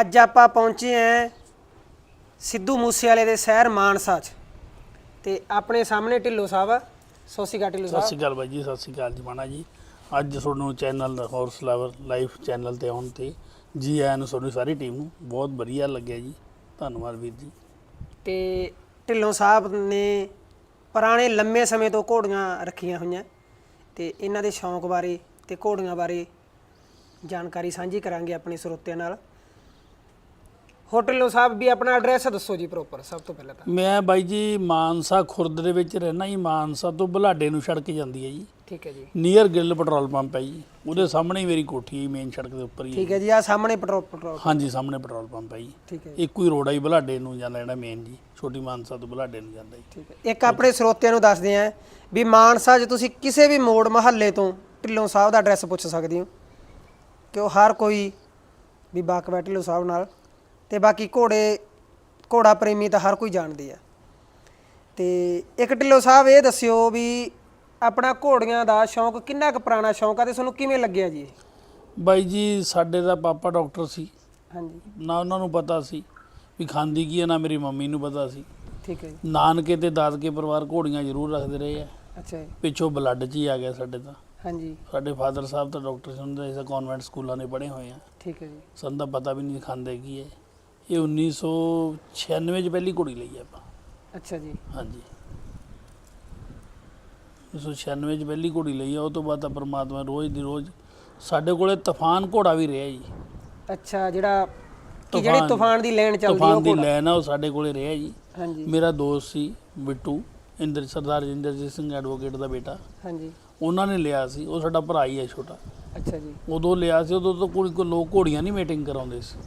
ਅੱਜ ਆਪਾਂ ਪਹੁੰਚੇ ਆਂ ਸਿੱਧੂ ਮੂਸੇਵਾਲੇ ਦੇ ਸ਼ਹਿਰ ਮਾਨਸਾ 'ਚ। ਤੇ ਆਪਣੇ ਸਾਹਮਣੇ ਢਿੱਲੋਂ ਸਾਹਿਬ ਆ। ਸੋਸੀਗਾ ਢਿੱਲੋਂ ਸਤਿ ਸਾਹਿਬ। ਸ਼੍ਰੀ ਅਕਾਲ ਬਾਈ ਜੀ ਸਤਿ ਸ਼੍ਰੀ ਅਕਾਲ ਜੀ ਮਾਣਾ ਜੀ। ਅੱਜ ਤੁਹਾਨੂੰ channel horse lover life channel ਤੇ ਆਉਣ ਤੇ ਜੀ ਆਇਆਂ ਨੂੰ ਤੁਹਾਡੀ ਸਾਰੀ ਟੀਮ ਨੂੰ ਬਹੁਤ ਵਧੀਆ ਲੱਗਿਆ ਜੀ। ਧੰਨਵਾਦ ਵੀਰ ਜੀ। ਤੇ ਢਿੱਲੋਂ ਸਾਹਿਬ ਨੇ ਪੁਰਾਣੇ ਲੰਮੇ ਸਮੇਂ ਤੋਂ ਘੋੜੀਆਂ ਰੱਖੀਆਂ ਹੋਈਆਂ। ਤੇ ਇਹਨਾਂ ਦੇ ਸ਼ੌਂਕ ਬਾਰੇ ਤੇ ਘੋੜੀਆਂ ਬਾਰੇ ਜਾਣਕਾਰੀ ਸਾਂਝੀ ਕਰਾਂਗੇ ਆਪਣੇ ਸਰੋਤਿਆਂ ਨਾਲ। ਹੋ ਢਿੱਲੋਂ ਸਾਹਿਬ ਵੀ ਆਪਣਾ ਐਡਰੈਸ ਦੱਸੋ ਜੀ ਪ੍ਰੋਪਰ ਸਭ ਤੋਂ ਪਹਿਲਾਂ ਤਾਂ। ਮੈਂ ਬਾਈ ਜੀ ਮਾਨਸਾ ਖੁਰਦ ਦੇ ਵਿੱਚ ਰਹਿਣਾ ਜੀ ਮਾਨਸਾ ਤੋਂ ਬੁਲਾਡੇ ਨੂੰ ਸੜਕ ਜਾਂਦੀ ਹੈ ਜੀ। ਠੀਕ ਹੈ ਜੀ। ਨੀਅਰ ਗਿੱਲ ਪੈਟਰੋਲ ਪੰਪ ਹੈ ਜੀ ਉਹਦੇ ਸਾਹਮਣੇ ਹੀ ਮੇਰੀ ਕੋਠੀ ਹੈ ਮੇਨ ਸੜਕ ਦੇ ਉੱਪਰ ਹੀ। ਠੀਕ ਹੈ ਜੀ। ਆ ਸਾਹਮਣੇ ਪੈਟਰੋਲ ਪੈਟਰੋਲ ਹਾਂਜੀ ਸਾਹਮਣੇ ਪੈਟਰੋਲ ਪੰਪ ਹੈ ਜੀ। ਠੀਕ ਹੈ ਇੱਕੋ ਹੀ ਰੋਡ ਹੈ ਜੀ ਬੁਲਾਡੇ ਨੂੰ ਜਾਂਦਾ ਜਿਹੜਾ ਮੇਨ ਜੀ ਛੋਟੀ ਮਾਨਸਾ ਤੋਂ ਬੁਲਾਡੇ ਨੂੰ ਜਾਂਦਾ ਜੀ। ਠੀਕ ਹੈ। ਇੱਕ ਆਪਣੇ ਸਰੋਤਿਆਂ ਨੂੰ ਦੱਸਦੇ ਆਂ ਵੀ ਮਾਨਸਾ 'ਚ ਤੁਸੀਂ ਕਿਸੇ ਵੀ ਮੋੜ ਮਹੱਲੇ ਤੋਂ ਢਿੱਲੋਂ ਸਾਹਿਬ ਦਾ ਐਡਰੈਸ ਪੁੱਛ ਸਕਦੇ ਹੋ ਕਿ ਉਹ ਹਰ ਕੋਈ ਵੀ ਬਾਕਵਾ ਢਿੱਲੋਂ ਸਾਹਿਬ ਨਾਲ। ਤੇ ਬਾਕੀ ਘੋੜੇ ਘੋੜਾ ਪ੍ਰੇਮੀ ਤਾਂ ਹਰ ਕੋਈ ਜਾਣਦੇ ਆ। ਤੇ ਇੱਕ ਢਿੱਲੋਂ ਸਾਹਿਬ ਇਹ ਦੱਸਿਓ ਵੀ ਆਪਣਾ ਘੋੜੀਆਂ ਦਾ ਸ਼ੌਂਕ ਕਿੰਨਾ ਕੁ ਪੁਰਾਣਾ ਸ਼ੌਂਕ ਆ ਤੇ ਤੁਹਾਨੂੰ ਕਿਵੇਂ ਲੱਗਿਆ ਜੀ? ਬਾਈ ਜੀ ਸਾਡੇ ਦਾ ਪਾਪਾ ਡਾਕਟਰ ਸੀ। ਹਾਂਜੀ। ਨਾ ਉਹਨਾਂ ਨੂੰ ਪਤਾ ਸੀ ਵੀ ਖਾਂਦੀ ਕੀ ਹੈ ਨਾ ਮੇਰੀ ਮੰਮੀ ਨੂੰ ਪਤਾ ਸੀ। ਠੀਕ ਹੈ ਜੀ। ਨਾਨਕੇ ਤੇ ਦਾਦਕੇ ਪਰਿਵਾਰ ਘੋੜੀਆਂ ਜ਼ਰੂਰ ਰੱਖਦੇ ਰਹੇ ਆ। ਅੱਛਾ ਜੀ। ਪਿੱਛੋਂ ਬਲੱਡ 'ਚ ਹੀ ਆ ਗਿਆ ਸਾਡੇ ਤਾਂ। ਹਾਂਜੀ। ਸਾਡੇ ਫਾਦਰ ਸਾਹਿਬ ਤਾਂ ਡਾਕਟਰ ਸੀ ਉਹਨਾਂ ਦੇ ਕਨਵੈਂਟ ਸਕੂਲਾਂ ਨੇ ਪੜ੍ਹੇ ਹੋਏ ਆ। ਠੀਕ ਹੈ ਜੀ। ਸਾਨੂੰ ਤਾਂ ਪਤਾ ਵੀ ਨਹੀਂ ਖਾਂਦੇ ਕੀ ਹੈ। ਇਹ 1996 ਚ ਪਹਿਲੀ ਘੋੜੀ ਲਈ ਆਪਾਂ। ਅੱਛਾ ਜੀ। ਹਾਂਜੀ। 1996 ਚ ਪਹਿਲੀ ਘੋੜੀ ਲਈ ਆ ਉਹ ਤੋਂ ਬਾਅਦ ਤਾਂ ਪਰਮਾਤਮਾ ਰੋਜ਼ ਦੀ ਰੋਜ਼ ਸਾਡੇ ਕੋਲੇ ਤੂਫਾਨ ਘੋੜਾ ਵੀ ਰਿਹਾ ਜੀ। ਅੱਛਾ ਜਿਹੜਾ ਕਿ ਜਿਹੜੀ ਤੂਫਾਨ- ਦੀ ਲੈਣ ਚੱਲਦੀ ਆ ਤੂਫਾਨ ਉਹ ਦੀ ਲੈਨ ਆ ਉਹ ਸਾਡੇ ਕੋਲੇ ਰਿਹਾ ਜੀ। ਹਾਂਜੀ। ਮੇਰਾ ਦੋਸਤ ਸੀ ਬਿੱਟੂ ਇੰਦਰ ਸਰਦਾਰ ਇੰਦਰਜੀਤ ਸਿੰਘ ਐਡਵੋਕੇਟ ਦਾ ਬੇਟਾ। ਹਾਂਜੀ। ਉਹਨਾਂ ਨੇ ਲਿਆ ਸੀ ਉਹ ਸਾਡਾ ਭਰਾ ਹੀ ਹੈ ਛੋਟਾ। ਅੱਛਾ ਜੀ। ਉਦੋਂ ਲਿਆ ਸੀ ਉਦੋਂ ਤਾਂ ਕੋਈ ਕੋਈ ਲੋਕ ਘੋੜੀਆਂ ਨਹੀਂ ਮੀਟਿੰਗ ਕਰਾਉਂਦੇ ਸੀ।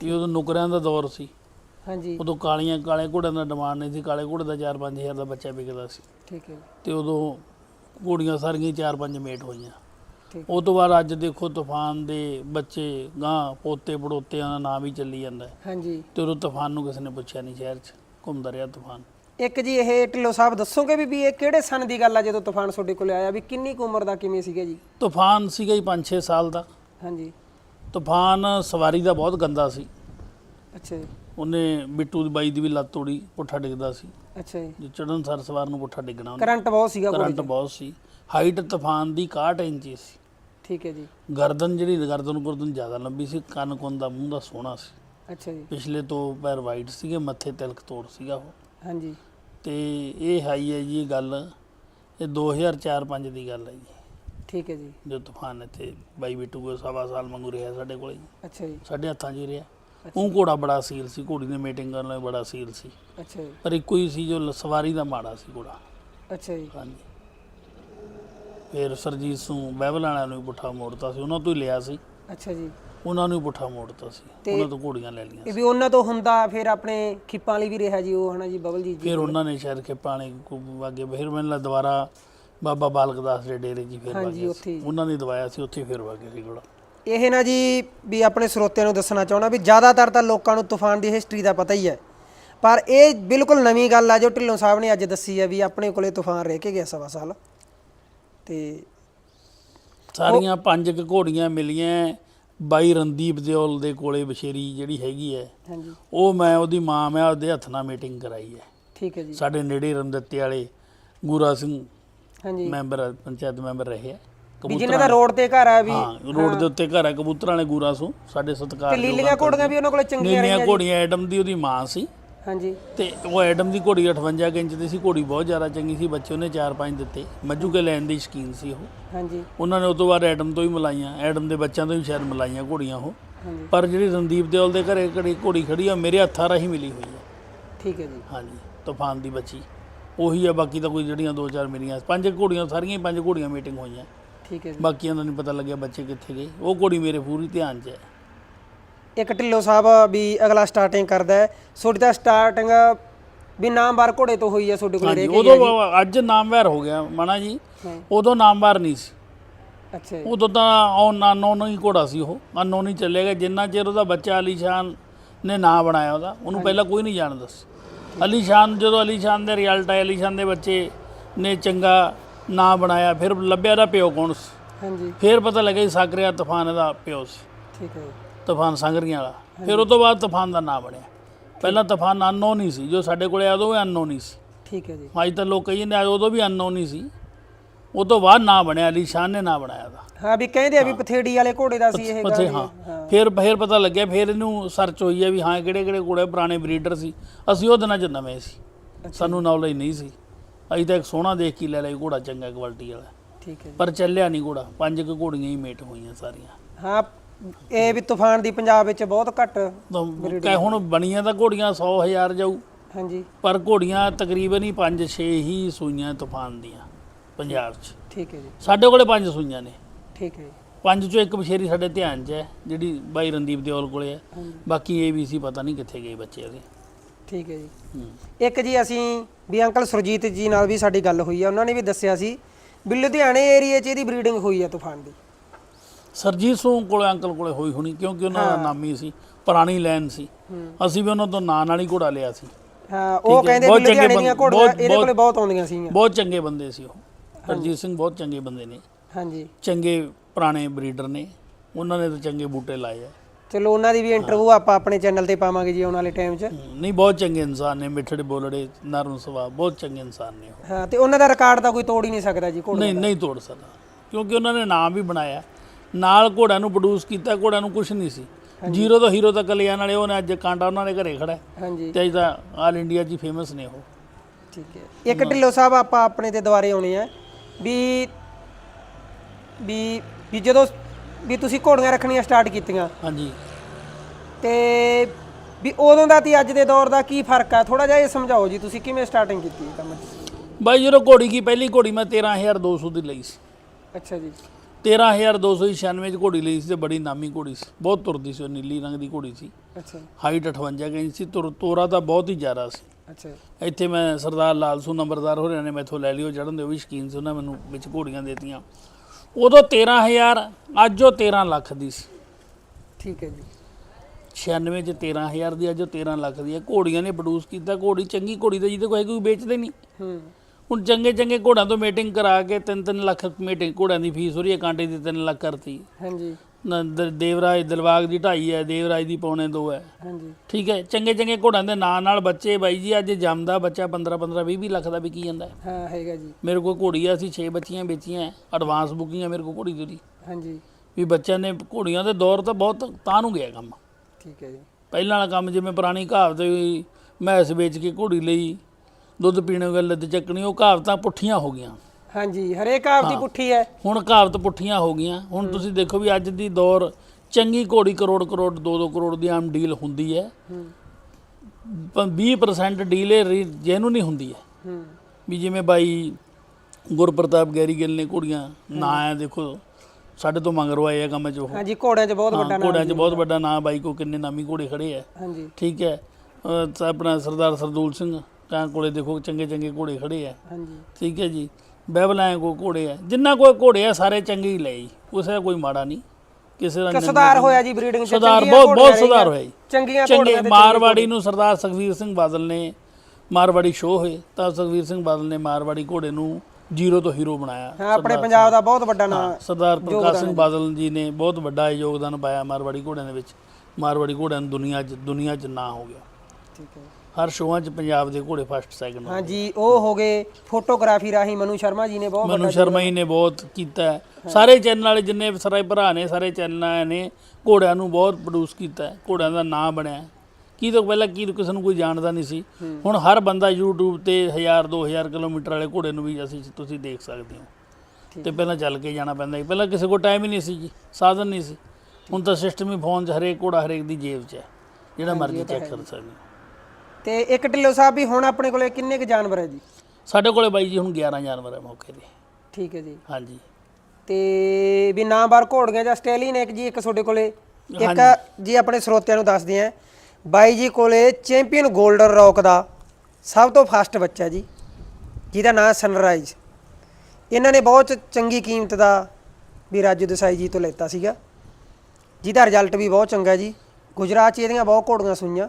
ਤੇ ਉਦੋਂ ਨੁਕਰਿਆਂ ਦਾ ਦੌਰ ਸੀ। ਹਾਂਜੀ। ਉਦੋਂ ਕਾਲੀਆਂ ਕਾਲੇ ਘੋੜਿਆਂ ਦਾ ਡਿਮਾਂਡ ਨਹੀਂ ਸੀ ਕਾਲੇ ਘੋੜੇ ਦਾ 4-5000 ਦਾ ਬੱਚਾ ਵਿਕਦਾ ਸੀ। ਠੀਕ ਹੈ ਜੀ, ਤੇ ਉਦੋਂ ਘੋੜੀਆਂ ਸਾਰੀਆਂ 4-5 ਮੇਟ ਹੋਈਆਂ। ਉਹ ਤੋਂ ਬਾਅਦ ਅੱਜ ਦੇਖੋ ਤੂਫਾਨ ਦੇ ਬੱਚੇ ਗਾਂ ਪੋਤੇ ਪੜੋਤਿਆਂ ਦਾ ਨਾਮ ਹੀ ਚੱਲੀ ਜਾਂਦਾ ਹੈ। ਹਾਂਜੀ। ਤੇ ਉਦੋਂ ਤੂਫਾਨ ਨੂੰ ਕਿਸੇ ਨੇ ਪੁੱਛਿਆ ਨਹੀਂ ਸ਼ਹਿਰ 'ਚ ਘੁੰਮਦਾ ਰਿਹਾ ਤੂਫਾਨ। ਇੱਕ ਜੀ ਇਹ ਢਿੱਲੋਂ ਸਾਹਿਬ ਦੱਸੋਗੇ ਵੀ ਵੀ ਇਹ ਕਿਹੜੇ ਸਨ ਦੀ ਗੱਲ ਆ ਜਦੋਂ ਤੂਫਾਨ ਤੁਹਾਡੇ ਕੋਲ ਆਇਆ? ਵੀ ਕਿੰਨੀ ਕੁ ਉਮਰ ਦਾ ਕਿਵੇਂ ਸੀਗਾ ਜੀ? ਤੂਫਾਨ ਸੀਗਾ ਹੀ 5-6 ਸਾਲ ਦਾ। ਹਾਂਜੀ। ਤੂਫਾਨ ਸਵਾਰੀ ਦਾ ਬਹੁਤ ਗੰਦਾ ਸੀ। ਅੱਛਾ ਜੀ। ਉਹਨੇ ਬਿੱਟੂ ਦੀ ਬਾਈ ਦੀ ਵੀ ਲੱਤ ਤੋੜੀ ਪੁੱਠਾ ਡਿੱਗਦਾ ਸੀ। ਅੱਛਾ ਜੀ। ਜੇ ਚੜਨ ਸਰ ਸਵਾਰ ਨੂੰ ਪੁੱਠਾ ਡਿੱਗਣਾ ਉਹਨੇ। ਕਰੰਟ ਬਹੁਤ ਸੀਗਾ ਕਰੰਟ। ਬਹੁਤ ਸੀ। ਹਾਈਟ ਤੂਫਾਨ ਦੀ 61 ਇੰਚੀ ਸੀ। ਠੀਕ ਹੈ ਜੀ। ਗਰਦਨ ਜਿਹੜੀ ਗਰਦਨ ਗੁਰਦਨ ਜ਼ਿਆਦਾ ਲੰਬੀ ਸੀ। ਕੰਨ ਕੁੰਨ ਦਾ ਮੂੰਹ ਦਾ ਸੋਹਣਾ ਸੀ। ਅੱਛਾ ਜੀ। ਪਿਛਲੇ ਤੋਂ ਪੈਰ ਵਾਈਟ ਸੀਗੇ ਮੱਥੇ ਤਿਲਕ ਤੋੜ ਸੀਗਾ ਉਹ। ਹਾਂਜੀ। ਤੇ ਇਹ ਹਾਈ ਹੈ ਜੀ ਇਹ ਗੱਲ। ਇਹ 2004-5 ਦੀ ਗੱਲ ਹੈ ਜੀ। ਠੀਕ ਹੈ ਜੀ। ਜੋ ਤੂਫਾਨ ਇੱਥੇ ਬਾਈ ਬਿੱਟੂ ਕੋ ਸਵਾ ਸਾਲ ਮੰਗੂ ਰਿਹਾ ਸਾਡੇ ਕੋਲੇ ਜੀ। ਅੱਛਾ ਜੀ। ਸਾਡੇ ਹੱਥਾਂ 'ਚ ਹੀ ਰਿਹਾ। ਉਹ ਘੋੜਾ ਬੜਾ ਸੀਲ ਸੀ ਘੋੜੀ ਨੇ ਮੀਟਿੰਗ ਕਰਨ ਲਈ ਬੜਾ ਸੀਲ ਸੀ। ਅੱਛਾ ਜੀ। ਪਰ ਇੱਕੋ ਹੀ ਸੀ ਜੋ ਸਵਾਰੀ ਦਾ ਮਾੜਾ ਸੀ ਘੋੜਾ। ਅੱਛਾ ਜੀ। ਹਾਂਜੀ। ਫਿਰ ਸਰਜੀਤ ਸਿੰਘ ਬਹਿਬਲ ਵਾਲਿਆਂ ਨੂੰ ਪੁੱਠਾ ਮੋੜਤਾ ਸੀ ਉਹਨਾਂ ਤੋਂ ਹੀ ਲਿਆ ਸੀ। ਅੱਛਾ ਜੀ। ਉਹਨਾਂ ਨੂੰ ਪੁੱਠਾ ਮੋੜਤਾ ਸੀ। ਤੇ- ਉਹਨਾਂ ਤੋਂ ਘੋੜੀਆਂ ਲੈ ਲਈਆਂ ਇਹ ਵੀ ਉਹਨਾਂ ਤੋਂ ਹੁੰਦਾ ਫਿਰ ਆਪਣੇ ਖਿੱਪਾਂ ਲਈ ਵੀ ਰਿਹਾ ਜੀ ਉਹ ਹਨਾ ਜੀ ਬਬਲ ਜੀ ਜੀ ਫਿਰ ਉਹਨਾਂ ਨੇ ਸ਼ਾਇਦ ਕਿ ਪਾਣੀ ਅੱਗੇ ਫਿਰ ਮੈਨੂੰ ਲੱਗਦਾ ਦੁਬਾਰਾ ਬਾਬਾ ਬਾਲਕ ਦਾਸ ਦੇ ਡੇਰੇ 'ਚ ਹੀ ਫਿਰ ਹਾਂਜੀ, ਵਾਗੇ ਉੱਥੇ ਹੀ। ਉਹਨਾਂ ਨੇ ਦਵਾਇਆ ਸੀ ਉੱਥੇ ਫਿਰ ਵਾਗੇ ਸੀ ਘੋੜਾ। ਇਹ ਨਾ ਜੀ ਵੀ ਆਪਣੇ ਸਰੋਤਿਆਂ ਨੂੰ ਦੱਸਣਾ ਚਾਹਣਾ ਵੀ ਜ਼ਿਆਦਾਤਰ ਤਾਂ ਲੋਕਾਂ ਨੂੰ ਤੂਫਾਨ ਦੀ ਹਿਸਟਰੀ ਦਾ ਪਤਾ ਹੀ ਹੈ। ਪਰ ਇਹ ਬਿਲਕੁਲ ਨਵੀਂ ਗੱਲ ਆ ਜੋ ਢਿੱਲੋਂ ਸਾਹਿਬ ਨੇ ਅੱਜ ਦੱਸੀ ਹੈ ਵੀ ਆਪਣੇ ਕੋਲੇ ਤੂਫਾਨ ਰਹਿ ਕੇ ਗਿਆ ਸਵਾ ਸਾਲ। ਤੇ ਸਾਰੀਆਂ ਪੰਜ ਕੁ ਘੋੜੀਆਂ ਮਿਲੀਆਂ ਬਾਈ ਰਣਦੀਪ ਦਿਓਲ ਦੇ ਕੋਲੇ ਬਸ਼ੇਰੀ ਜਿਹੜੀ ਹੈਗੀ ਹੈ ਹਾਂਜੀ। ਉਹ ਮੈਂ ਉਹਦੀ ਮਾਂ ਮੈਂ ਉਹਦੇ ਹੱਥ ਨਾਲ ਮੀਟਿੰਗ ਕਰਾਈ ਹੈ। ਠੀਕ ਹੈ ਜੀ। ਸਾਡੇ ਨੇੜੇ ਰਮਦੱਤੇ ਵਾਲੇ ਗੂਰਾ ਸਿੰਘ ਹਾਂਜੀ। ਮੈਂਬਰ ਪੰਚਾਇਤ ਮੈਂਬਰ ਰਹੇ ਆ। ਵੀ ਜਿਨ੍ਹਾਂ ਦਾ ਰੋਡ ਤੇ ਘਰ ਆ ਵੀ ਹਾਂ ਰੋਡ ਦੇ ਉੱਤੇ ਘਰ ਹੈ ਕਬੂਤਰਾਂ ਵਾਲੇ ਗੂਰਾ ਸੂ ਸਾਡੇ ਸਤਕਾਰ ਤੇ ਲੀਲੀਆਂ ਘੋੜੀਆਂ ਵੀ ਉਹਨਾਂ ਕੋਲੇ ਚੰਗੀਆਂ ਰਹੀਆਂ ਘੋੜੀਆਂ ਐਡਮ ਦੀ ਉਹਦੀ ਮਾਂ ਸੀ। ਹਾਂਜੀ। ਤੇ ਉਹ ਐਡਮ ਦੀ ਘੋੜੀ 58 ਕੁ ਇੰਚ ਦੀ ਸੀ ਘੋੜੀ ਬਹੁਤ ਜ਼ਿਆਦਾ ਚੰਗੀ ਸੀ ਬੱਚੇ ਉਹਨੇ 4-5 ਦਿੱਤੇ। ਮੱਜੂ ਕੇ ਲੈਣ ਦੀ ਸ਼ਕੀਨ ਸੀ ਉਹ। ਹਾਂਜੀ। ਉਹਨਾਂ ਨੇ ਉਸ ਤੋਂ ਬਾਅਦ ਐਡਮ ਤੋਂ ਹੀ ਮਲਾਈਆਂ। ਐਡਮ ਦੇ ਬੱਚਿਆਂ ਤੋਂ ਵੀ ਸ਼ਾਇਦ ਮਲਾਈਆਂ ਘੋੜੀਆਂ ਉਹ। ਹਾਂਜੀ। ਪਰ ਜਿਹੜੀ ਰਣਦੀਪ ਦਿਓਲ ਦੇ ਘਰੇ ਘੜੀ ਘੋੜੀ ਖੜੀ ਆ ਮੇਰੇ ਹੱਥਾਂ ਰਾਹੀਂ ਮਿਲੀ ਹੋਈ ਹੈ ਠੀਕ ਹੈ ਜੀ। ਹਾਂਜੀ ਤੂਫਾਨ ਦੀ ਬੱਚੀ। ਉਹੀ ਆ ਬਾਕੀ ਤਾਂ ਕੋਈ ਜਿਹੜੀਆਂ ਦੋ ਚਾਰ ਮਿਲੀਆਂ। ਪੰਜ ਘੋੜੀਆਂ ਸਾਰੀਆਂ ਹੀ ਪੰਜ ਘੋੜੀਆਂ ਮੀਟਿੰਗ ਹੋਈਆਂ। ਠੀਕ ਹੈ ਜੀ। ਬਾਕੀਆਂ ਦਾ ਨਹੀਂ ਪਤਾ ਲੱਗਿਆ ਬੱਚੇ ਕਿੱਥੇ ਗਏ। ਉਹ ਘੋੜੀ ਮੇਰੇ ਪੂਰੀ ਧਿਆਨ 'ਚ ਹੈ। ਇੱਕ ਢਿੱਲੋਂ ਸਾਹਿਬ ਵੀ ਅਗਲਾ ਸਟਾਰਟਿੰਗ ਕਰਦਾ ਹੈ। ਤੁਹਾਡੀ ਤਾਂ ਸਟਾਰਟਿੰਗ ਵੀ ਨਾਮਵਾਰ ਘੋੜੇ ਤੋਂ ਹੋਈ ਹੈ ਤੁਹਾਡੇ ਕੋਲ ਹਾਂਜੀ ਉਦੋਂ ਅੱਜ ਨਾਮਵਰ ਹੋ ਗਿਆ। ਮਾਣਾ ਜੀ ਹਾਂ। ਉਦੋਂ ਨਾਮਵਰ ਨਹੀਂ ਸੀ। ਅੱਛਾ ਉਦੋਂ ਤਾਂ ਉਹ ਅਨਨੋਨ ਹੀ ਘੋੜਾ ਸੀ ਉਹ। ਅਨਨੋਨ ਹੀ ਚੱਲੇਗਾ ਜਿੰਨਾ ਚਿਰ ਉਹਦਾ ਬੱਚਾ ਅਲੀ ਸ਼ਾਨ ਨੇ ਨਾਂ ਬਣਾਇਆ ਉਹਦਾ ਉਹਨੂੰ ਪਹਿਲਾਂ ਕੋਈ ਨਹੀਂ ਜਾਣਦਾ ਸੀ। ਅਲੀ ਸ਼ਾਨ ਜਦੋਂ ਅਲੀ ਸ਼ਾਨ ਦੇ ਰਿਜ਼ਲਟ ਆਏ ਅਲੀ ਸ਼ਾਨ ਦੇ ਬੱਚੇ ਨੇ ਚੰਗਾ ਨਾਂ ਬਣਾਇਆ ਫਿਰ ਲੱਭਿਆ ਦਾ ਪਿਓ ਕੌਣ ਸੀ? ਹਾਂਜੀ। ਫਿਰ ਪਤਾ ਲੱਗਿਆ ਸਾਗਰਿਆ ਤੂਫਾਨ ਦਾ ਪਿਓ ਸੀ। ਠੀਕ ਹੈ ਤੂਫਾਨ ਸੰਗਰੀਆਂ ਵਾਲਾ। ਫਿਰ ਉਸ ਤੋਂ ਬਾਅਦ ਤੂਫਾਨ ਦਾ ਨਾਮ ਬਣਿਆ। ਪਹਿਲਾਂ ਤੂਫਾਨ ਅਨਨੋਨ ਹੀ ਸੀ। ਜੋ ਸਾਡੇ ਕੋਲੇ ਉਦੋਂ ਵੀ ਅਨਨੋਨ ਹੀ ਸੀ। ਠੀਕ ਹੈ ਜੀ। ਅੱਜ ਤਾਂ ਲੋਕ ਕਹੀ ਜਾਂਦੇ ਆ ਉਦੋਂ ਵੀ ਅਨਨੋਨ ਹੀ ਸੀ। ਉਹ ਤੋਂ ਬਾਅਦ ਨਾਂ ਬਣਿਆ ਅਲੀ ਸ਼ਾਨ ਨੇ ਨਾਂ ਬਣਾਇਆ ਦਾ ਹਾਂ ਵੀ ਕਹਿੰਦੇ ਆ ਵੀ ਪਥੇੜੀ ਵਾਲੇ ਘੋੜੇ ਦਾ ਸੀ ਇਹ ਪਥੇ ਗੱਲ ਹਾਂ। ਫਿਰ ਫਿਰ ਪਤਾ ਲੱਗਿਆ ਫਿਰ ਇਹਨੂੰ ਸਰਚ ਹੋਈ ਹੈ ਵੀ ਹਾਂ ਕਿਹੜੇ ਕਿਹੜੇ ਘੋੜੇ ਪੁਰਾਣੇ ਬਰੀਡਰ ਸੀ। ਅਸੀਂ ਉਹ ਦਿਨਾਂ 'ਚ ਨਵੇਂ ਸੀ। ਸਾਨੂੰ ਨੌਲੇਜ ਨਹੀਂ ਸੀ। ਅਸੀਂ ਤਾਂ ਇੱਕ ਸੋਹਣਾ ਦੇਖ ਕੇ ਲੈ ਲਿਆ ਘੋੜਾ ਚੰਗਾ ਕੁਆਲਿਟੀ ਵਾਲਾ। ਠੀਕ ਹੈ ਪਰ ਚੱਲਿਆ ਨਹੀਂ ਘੋੜਾ। ਪੰਜ ਕੁ ਘੋੜੀਆਂ ਹੀ ਮੇਟ ਹੋਈਆਂ ਸਾਰੀਆਂ। ਹਾਂ ਇਹ ਵੀ ਤੂਫਾਨ ਦੀ ਪੰਜਾਬ ਵਿੱਚ ਬਹੁਤ ਘੱਟ ਕਹਿ ਹੁਣ ਬਣੀਆਂ ਤਾਂ ਘੋੜੀਆਂ 100 ਹਜ਼ਾਰ ਜਾਊ। ਹਾਂਜੀ। ਪਰ ਘੋੜੀਆਂ ਤਕਰੀਬਨ ਹੀ 5-6 ਹੀ ਸੂਈਆਂ ਤੂਫਾਨ ਦੀਆਂ। ਪੰਜਾਬ 'ਚ। ਠੀਕ ਹੈ ਜੀ। ਸਾਡੇ ਕੋਲੇ ਪੰਜ ਸੂਈਆਂ ਨੇ। ਠੀਕ ਹੈ ਜੀ। ਪੰਜ ਚੋਂ ਇੱਕ ਬਸ਼ੇਰੀ ਸਾਡੇ ਧਿਆਨ 'ਚ ਹੈ ਜਿਹੜੀ ਬਾਈ ਰਣਦੀਪ ਦਿਓਲ ਕੋਲੇ ਹੈ। ਹਾਂਜੀ। ਬਾਕੀ ਇਹ ਵੀ ਸੀ ਪਤਾ ਨਹੀਂ ਕਿੱਥੇ ਗਏ ਬੱਚੇ ਉਹਦੇ ਠੀਕ ਹੈ ਜੀ। ਇੱਕ ਜੀ ਅਸੀਂ ਵੀ ਅੰਕਲ ਸੁਰਜੀਤ ਜੀ ਨਾਲ ਵੀ ਸਾਡੀ ਗੱਲ ਹੋਈ ਆ ਉਹਨਾਂ ਨੇ ਵੀ ਦੱਸਿਆ ਸੀ ਵੀ ਲੁਧਿਆਣੇ ਏਰੀਆ 'ਚ ਇਹਦੀ ਬਰੀਡਿੰਗ ਹੋਈ ਆ ਤੂਫਾਨ ਦੀ। ਸਰਜੀਤ ਸਿੰਘ ਕੋਲੇ ਅੰਕਲ ਕੋਲੇ ਹੋਈ ਹੋਣੀ ਕਿਉਂਕਿ ਉਹਨਾਂ ਦਾ ਨਾਮੀ ਸੀ ਪੁਰਾਣੀ ਲਾਈਨ ਸੀ। ਅਸੀਂ ਵੀ ਉਹਨਾਂ ਤੋਂ ਨਾਂ ਨਾਲ ਹੀ ਘੋੜਾ ਲਿਆ ਸੀ। ਹਾਂ ਉਹ ਕਹਿੰਦੇ ਵੀ ਬਹੁਤ ਚੰਗੇ ਲੁਧਿਆਣੇ ਦੀਆਂ ਬੰਦੇ- ਘੋੜੀਆਂ ਬਹੁਤ- ਇਹਦੇ ਕੋਲੇ ਬਹੁਤ ਆਉਂਦੀਆਂ ਸੀਗੀਆਂ। ਬਹੁਤ ਚੰਗੇ ਬੰਦੇ ਸੀ ਉਹ। ਸਰਜੀਤ ਸਿੰਘ ਬਹੁਤ ਚੰਗੇ ਬੰਦੇ ਨੇ। ਹਾਂਜੀ। ਚੰਗੇ ਪੁਰਾਣੇ ਬਰੀਡਰ ਨੇ। ਉਹਨਾਂ ਨੇ ਤਾਂ ਚੰਗੇ ਬੂਟੇ ਲਾਏ ਆ। ਚਲੋ ਉਹਨਾਂ ਦੀ ਵੀ ਇੰਟਰਵਿਊ ਆਪਾਂ ਆਪਣੇ ਚੈਨਲ ਤੇ ਪਾਵਾਂਗੇ ਜੀ ਆਉਣ ਵਾਲੇ ਟਾਈਮ 'ਚ। ਨਹੀਂ ਬਹੁਤ ਚੰਗੇ ਇਨਸਾਨ ਨੇ ਮਿੱਠੜੇ ਬੋਲੜੇ ਨਰਮ ਸੁਭਾਅ ਬਹੁਤ ਚੰਗੇ ਇਨਸਾਨ ਨੇ ਉਹ। ਹਾਂ ਤੇ ਉਹਨਾਂ ਦਾ ਰਿਕਾਰਡ ਤਾਂ ਕੋਈ ਤੋੜ ਹੀ ਨਹੀਂ ਸਕਦਾ ਜੀ ਘੋੜੇ ਨਹੀਂ ਨਹੀਂ ਤੋੜ ਸਕਦਾ। ਕਿਉਂਕਿ ਉਹਨਾਂ ਨੇ ਨਾਮ ਵੀ ਬਣਾਇਆ। ਨਾਲ ਘੋੜਿਆਂ ਨੂੰ ਪ੍ਰੋਡਿਊਸ ਕੀਤਾ ਘੋੜਿਆਂ ਨੂੰ ਕੁਝ ਨਹੀਂ ਸੀ। ਜ਼ੀਰੋ ਤੋਂ ਹੀਰੋ ਤੱਕ ਲਿਆਉਣ ਵਾਲੇ ਉਹਨੇ ਅੱਜ ਕਾਂਟਾ ਉਹਨਾਂ ਦੇ ਘਰੇ ਖੜਾ ਹੈ। ਹਾਂਜੀ। ਤੇ ਅੱਜ ਤਾਂ ਆਲ ਇੰਡੀਆ 'ਚ ਫੇਮਸ ਨੇ ਉਹ। ਠੀਕ ਹੈ। ਇੱਕ ਢਿੱਲੋਂ ਸਾਹਿਬ ਆਪਾਂ ਆਪਣੇ ਤੇ ਦੁਆਰੇ ਆਉਣੇ ਆ। ਵੀ ਵੀ ਵੀ ਜਦੋਂ ਵੀ ਤੁਸੀਂ ਘੋੜੀਆਂ ਰੱਖਣੀਆਂ ਸਟਾਰਟ ਕੀਤੀਆਂ। ਹਾਂਜੀ। ਤੇ ਵੀ ਉਦੋਂ ਦਾ ਤੇ ਅੱਜ ਦੇ ਦੌਰ ਦਾ ਕੀ ਫ਼ਰਕ ਆ? ਥੋੜਾ ਜਿਹਾ ਇਹ ਸਮਝਾਓ ਜੀ ਤੁਸੀਂ ਕਿਵੇਂ ਸਟਾਰਟਿੰਗ ਕੀਤੀ ਕੰਮ? ਬਾਈ ਜਦੋਂ ਘੋੜੀ ਕੀ ਪਹਿਲੀ ਘੋੜੀ ਮੈਂ 13200 ਦੀ ਲਈ ਸੀ। ਅੱਛਾ ਜੀ। 13296 ਚ ਘੋੜੀ ਲਈ ਸੀ ਤੇ ਬੜੀ ਨਾਮੀ ਘੋੜੀ ਸੀ। ਬਹੁਤ ਤੁਰਦੀ ਸੀ ਉਹ ਨੀਲੀ ਰੰਗ ਦੀ ਘੋੜੀ ਸੀ। ਅੱਛਾ। ਹਾਈਟ 58 ਇੰਚ ਸੀ ਤੁਰ ਤੋਰਾ ਤਾਂ ਬਹੁਤ ਹੀ ਜ਼ਿਆਦਾ ਸੀ। ਅੱਛਾ ਇੱਥੇ ਮੈਂ ਸਰਦਾਰ ਲਾਲ ਸੂ ਨੰਬਰਦਾਰ ਹੋਰਿਆਂ ਨੇ ਮੈਥੋਂ ਲੈ ਲਿਓ ਚੜਨ ਦੇ ਉਹ ਵੀ ਸ਼ਕੀਨ ਸੀ ਉਹਨਾਂ ਮੈਨੂੰ ਵਿੱਚ ਘੋੜੀਆਂ ਦੇਤੀਆਂ। ਉਦੋਂ 13000 ਅੱਜ ਉਹ 13 ਲੱਖ ਦੀ ਸੀ। ਠੀਕ ਹੈ ਜੀ। 96 ਚ 13000 ਦੀ ਅੱਜ ਉਹ 13 ਲੱਖ ਦੀ ਹੈ। ਘੋੜੀਆਂ ਨੇ ਪ੍ਰੋਡਿਊਸ ਕੀਤਾ ਘੋੜੀ ਚੰਗੀ ਘੋੜੀ ਦਾ ਜਿਹਦੇ ਕੋਈ ਕੋਈ ਵੇਚਦੇ ਨਹੀਂ। ਹੂੰ। ਹੁਣ ਚੰਗੇ ਚੰਗੇ ਘੋੜਿਆਂ ਤੋਂ ਮੀਟਿੰਗ ਕਰਾ ਕੇ 3-3 ਲੱਖ ਮੀਟਿੰਗ ਘੋੜਿਆਂ ਦੀ ਫੀਸ ਹੋ ਰਹੀ ਹੈ ਕਾਂਟੇ ਦੀ 3 ਲੱਖ ਕਰਤੀ। ਹਾਂਜੀ। ਨਾ ਦ- ਦੇਵਰਾਜ ਦਿਲਬਾਗ ਦੀ 2.5 ਹੈ ਦੇਵਰਾਜ ਦੀ ਪੌਣੇ 2 ਹੈ। ਹਾਂਜੀ। ਠੀਕ ਹੈ ਚੰਗੇ ਚੰਗੇ ਘੋੜਿਆਂ ਦੇ ਨਾਂ ਨਾਲ ਬੱਚੇ ਬਾਈ ਜੀ ਅੱਜ ਜੰਮਦਾ ਬੱਚਾ 15 15 20 20 ਲੱਖ ਦਾ ਵਿਕੀ ਜਾਂਦਾ ਹੈ। ਹਾਂ ਹੈਗਾ ਜੀ। ਮੇਰੇ ਕੋਲ ਘੋੜੀ ਆ ਅਸੀਂ 6 ਬੱਚੀਆਂ ਵੇਚੀਆਂ ਐਡਵਾਂਸ ਬੁਕਿੰਗ ਹੈ ਮੇਰੇ ਕੋਲ ਘੋੜੀ ਦੀ ਹਾਂਜੀ। ਵੀ ਬੱਚਿਆਂ ਨੇ ਘੋੜੀਆਂ ਦੇ ਦੌਰ ਤਾਂ ਬਹੁਤ ਤਾਂ ਨੂੰ ਗਿਆ ਕੰਮ। ਠੀਕ ਹੈ ਜੀ। ਪਹਿਲਾਂ ਵਾਲਾ ਕੰਮ ਜਿਵੇਂ ਪੁਰਾਣੀ ਕਹਾਵਤ ਵੀ ਮੈਸ ਵੇਚ ਕੇ ਘੋੜੀ ਲਈ ਦੁੱਧ ਪੀਣੇ ਗੱਲ ਲੱਦ ਚੱਕਣੀ ਉਹ ਕਹਾਵਤਾਂ ਪੁੱਠੀਆਂ ਹੋ ਗਈਆਂ। ਹਾਂਜੀ ਹਰੇਕ ਆਪ ਦੀ ਪੁੱਠੀ ਹੈ। ਹੁਣ ਕਹਾਵਤ ਪੁੱਠੀਆਂ ਹੋ ਗਈਆਂ। ਹੁਣ ਤੁਸੀਂ ਦੇਖੋ ਵੀ ਅੱਜ ਦੀ ਦੌਰ ਚੰਗੀ ਘੋੜੀ ਕਰੋੜ ਕਰੋੜ 2-2 ਕਰੋੜ ਦੀ ਆਮ ਡੀਲ ਹੁੰਦੀ ਹੈ। ਹੂੰ। ਪਰ 20% ਡੀਲ ਜੈਨੂਨ ਨਹੀਂ ਹੁੰਦੀ ਹੈ। ਵੀ ਜਿਵੇਂ ਬਾਈ ਗੁਰਪ੍ਰਤਾਪ ਗੈਰੀ ਗਿੱਲ ਨੇ ਘੋੜੀਆਂ ਨਾਂ ਹੈ ਦੇਖੋ ਸਾਡੇ ਤੋਂ ਮੰਗਰੋ ਆਏ ਆ ਕੰਮ ਚ ਉਹ। ਹਾਂਜੀ ਘੋੜਿਆਂ 'ਚ ਬਹੁਤ ਵੱਡਾ ਨਾਮ ਘੋੜਿਆਂ 'ਚ ਬਹੁਤ ਵੱਡਾ ਨਾਂ ਬਾਈ ਕੋ ਕਿੰਨੇ ਨਾਮੀ ਘੋੜੇ ਖੜੇ ਆ। ਹਾਂਜੀ। ਠੀਕ ਹੈ। ਤਾਂ ਆਪਣਾ ਸਰਦਾਰ ਸਰਦੂਲ ਸਿੰਘ ਕਾਂ ਕੋਲੇ ਦੇਖੋ ਚੰਗੇ ਚੰਗੇ ਘੋੜੇ ਖੜੇ ਆ। ਹਾਂਜੀ। ਠੀਕ ਹੈ ਜੀ। ਬੈਬਲਾਂ ਕੋ ਘੋੜੇ ਆ। ਜਿੰਨਾ ਕੋਈ ਘੋੜੇ ਆ ਸਾਰੇ ਚੰਗੇ ਹੀ ਲਏ ਜੀ। ਦਾ ਕੋਈ ਮਾੜਾ ਨਹੀਂ। ਕਿਸੇ ਦਾ ਸੁਧਾਰ ਹੋਇਆ ਜੀ ਬਰੀਡਿੰਗ 'ਚ ਸੁਧਾਰ ਬਹੁਤ ਬਹੁਤ ਸੁਧਾਰ ਹੋਇਆ ਜੀ। ਚੰਗੀਆਂ ਚੰਗੇ ਘੋੜੀਆਂ ਮਾਰਵਾੜੀ ਨੂੰ ਸਰਦਾਰ ਸੁਖਵੀਰ ਸਿੰਘ ਬਾਦਲ ਨੇ ਮਾਰਵਾੜੀ ਸ਼ੋਅ ਹੋਏ ਤਾਂ ਸੁਖਵੀਰ ਸਿੰਘ ਬਾਦਲ ਨੇ ਮਾਰਵਾੜੀ ਘੋੜੇ ਨੂੰ ਜ਼ੀਰੋ ਤੋਂ ਹੀਰੋ ਬਣਾਇਆ। ਹਾਂ ਆਪਣੇ ਪੰਜਾਬ ਦਾ ਬਹੁਤ ਵੱਡਾ ਨਾਮ ਸਰਦਾਰ ਪ੍ਰਕਾਸ਼ ਸਿੰਘ ਬਾਦਲ ਜੀ ਨੇ ਬਹੁਤ ਵੱਡਾ ਯੋਗਦਾਨ ਪਾਇਆ ਮਾਰਵਾੜੀ ਘੋੜਿਆਂ ਦੇ ਵਿੱਚ। ਮਾਰਵਾੜੀ ਘੋੜਿਆਂ ਨੂੰ ਦੁਨੀਆ 'ਚ ਦੁਨੀਆ 'ਚ ਨਾਂ ਹੋ ਗਿਆ। ਠੀਕ ਹੈ। ਹਰ ਸ਼ੋਆਂ 'ਚ ਪੰਜਾਬ ਦੇ ਘੋੜੇ ਫਸਟ ਸੈਕਿੰਡ ਹਾਂਜੀ ਉਹ ਹੋ ਗਏ ਫੋਟੋਗ੍ਰਾਫੀ ਰਾਹੀਂ ਮਨੂ ਸ਼ਰਮਾ ਜੀ ਨੇ ਬਹੁਤ ਮਨੂ ਸ਼ਰਮਾ ਜੀ ਨੇ ਬਹੁਤ ਕੀਤਾ। ਸਾਰੇ ਚੈਨਲ ਵਾਲੇ ਜਿੰਨੇ ਸਾਰੇ ਭਰਾ ਨੇ ਸਾਰੇ ਚੈਨਲਾਂ ਨੇ ਘੋੜਿਆਂ ਨੂੰ ਬਹੁਤ ਪ੍ਰੋਡਿਊਸ ਕੀਤਾ। ਘੋੜਿਆਂ ਦਾ ਨਾਮ ਬਣਿਆ। ਕੀ ਤੋਂ ਪਹਿਲਾਂ ਕੀ ਕਿਸੇ ਨੂੰ ਕੋਈ ਜਾਣਦਾ ਨਹੀਂ ਸੀ। ਹੁਣ ਹਰ ਬੰਦਾ YouTube ਤੇ 1000 2000 ਕਿਲੋਮੀਟਰ ਵਾਲੇ ਘੋੜੇ ਨੂੰ ਵੀ ਅਸੀਂ ਤੁਸੀਂ ਦੇਖ ਸਕਦੇ ਹੋ। ਤੇ ਪਹਿਲਾਂ ਚੱਲ ਕੇ ਜਾਣਾ ਪੈਂਦਾ ਸੀ। ਪਹਿਲਾਂ ਕਿਸੇ ਕੋਲ ਟਾਈਮ ਹੀ ਨਹੀਂ ਸੀ ਜੀ ਸਾਧਨ ਨਹੀਂ ਸੀ। ਹੁਣ ਤਾਂ ਸਿਸਟਮ ਹੀ ਫੋਨ 'ਚ ਹਰੇਕ ਘੋੜਾ ਹਰੇਕ ਦੀ ਜੇਬ 'ਚ ਹੈ। ਜਿਹੜਾ ਮਰਜ਼ੀ ਚੈੱਕ ਕਰ ਸਕਦੇ। ਹੋ। ਤੇ ਇੱਕ ਢਿੱਲੋਂ ਸਾਹਿਬ ਵੀ ਹੁਣ ਆਪਣੇ ਕੋਲੇ ਕਿੰਨੇ ਕੁ ਜਾਨਵਰ ਹੈ ਜੀ? ਸਾਡੇ ਕੋਲੇ ਬਾਈ ਜੀ ਹੁਣ 11 ਜਾਨਵਰ ਹੈ ਮੌਕੇ ਤੇ। ਠੀਕ ਹੈ ਜੀ। ਹਾਂਜੀ। ਤੇ ਵੀ ਨਾਮਵਾਰ ਘੋੜੀਆਂ ਜਾਂ ਸਟੇਲੀਨ ਇੱਕ ਜੀ ਇੱਕ ਤੁਹਾਡੇ ਕੋਲੇ ਇੱਕ ਜੀ ਆਪਣੇ ਸਰੋਤਿਆਂ ਨੂੰ ਦੱਸਦੇ ਆ ਬਾਈ ਜੀ ਕੋਲੇ ਚੈਂਪੀਅਨ 골ਡਨ ਰੌਕ ਦਾ ਸਭ ਤੋਂ ਫਾਸਟ ਬੱਚਾ ਜੀ ਜਿਹਦਾ ਨਾਮ ਸਨਰਾਈਜ਼। ਇਹਨਾਂ ਨੇ ਬਹੁਤ ਚੰਗੀ ਕੀਮਤ ਦਾ ਵੀ ਰਾਜੂ ਦੇਸਾਈ ਜੀ ਤੋਂ ਲੈਤਾ ਸੀਗਾ। ਜਿਹਦਾ ਰਿਜ਼ਲਟ ਵੀ ਬਹੁਤ ਚੰਗਾ ਜੀ। ਗੁਜਰਾਤ 'ਚ ਇਹਦੀਆਂ ਬਹੁਤ ਘੋੜੀਆਂ ਸੂਈਆਂ।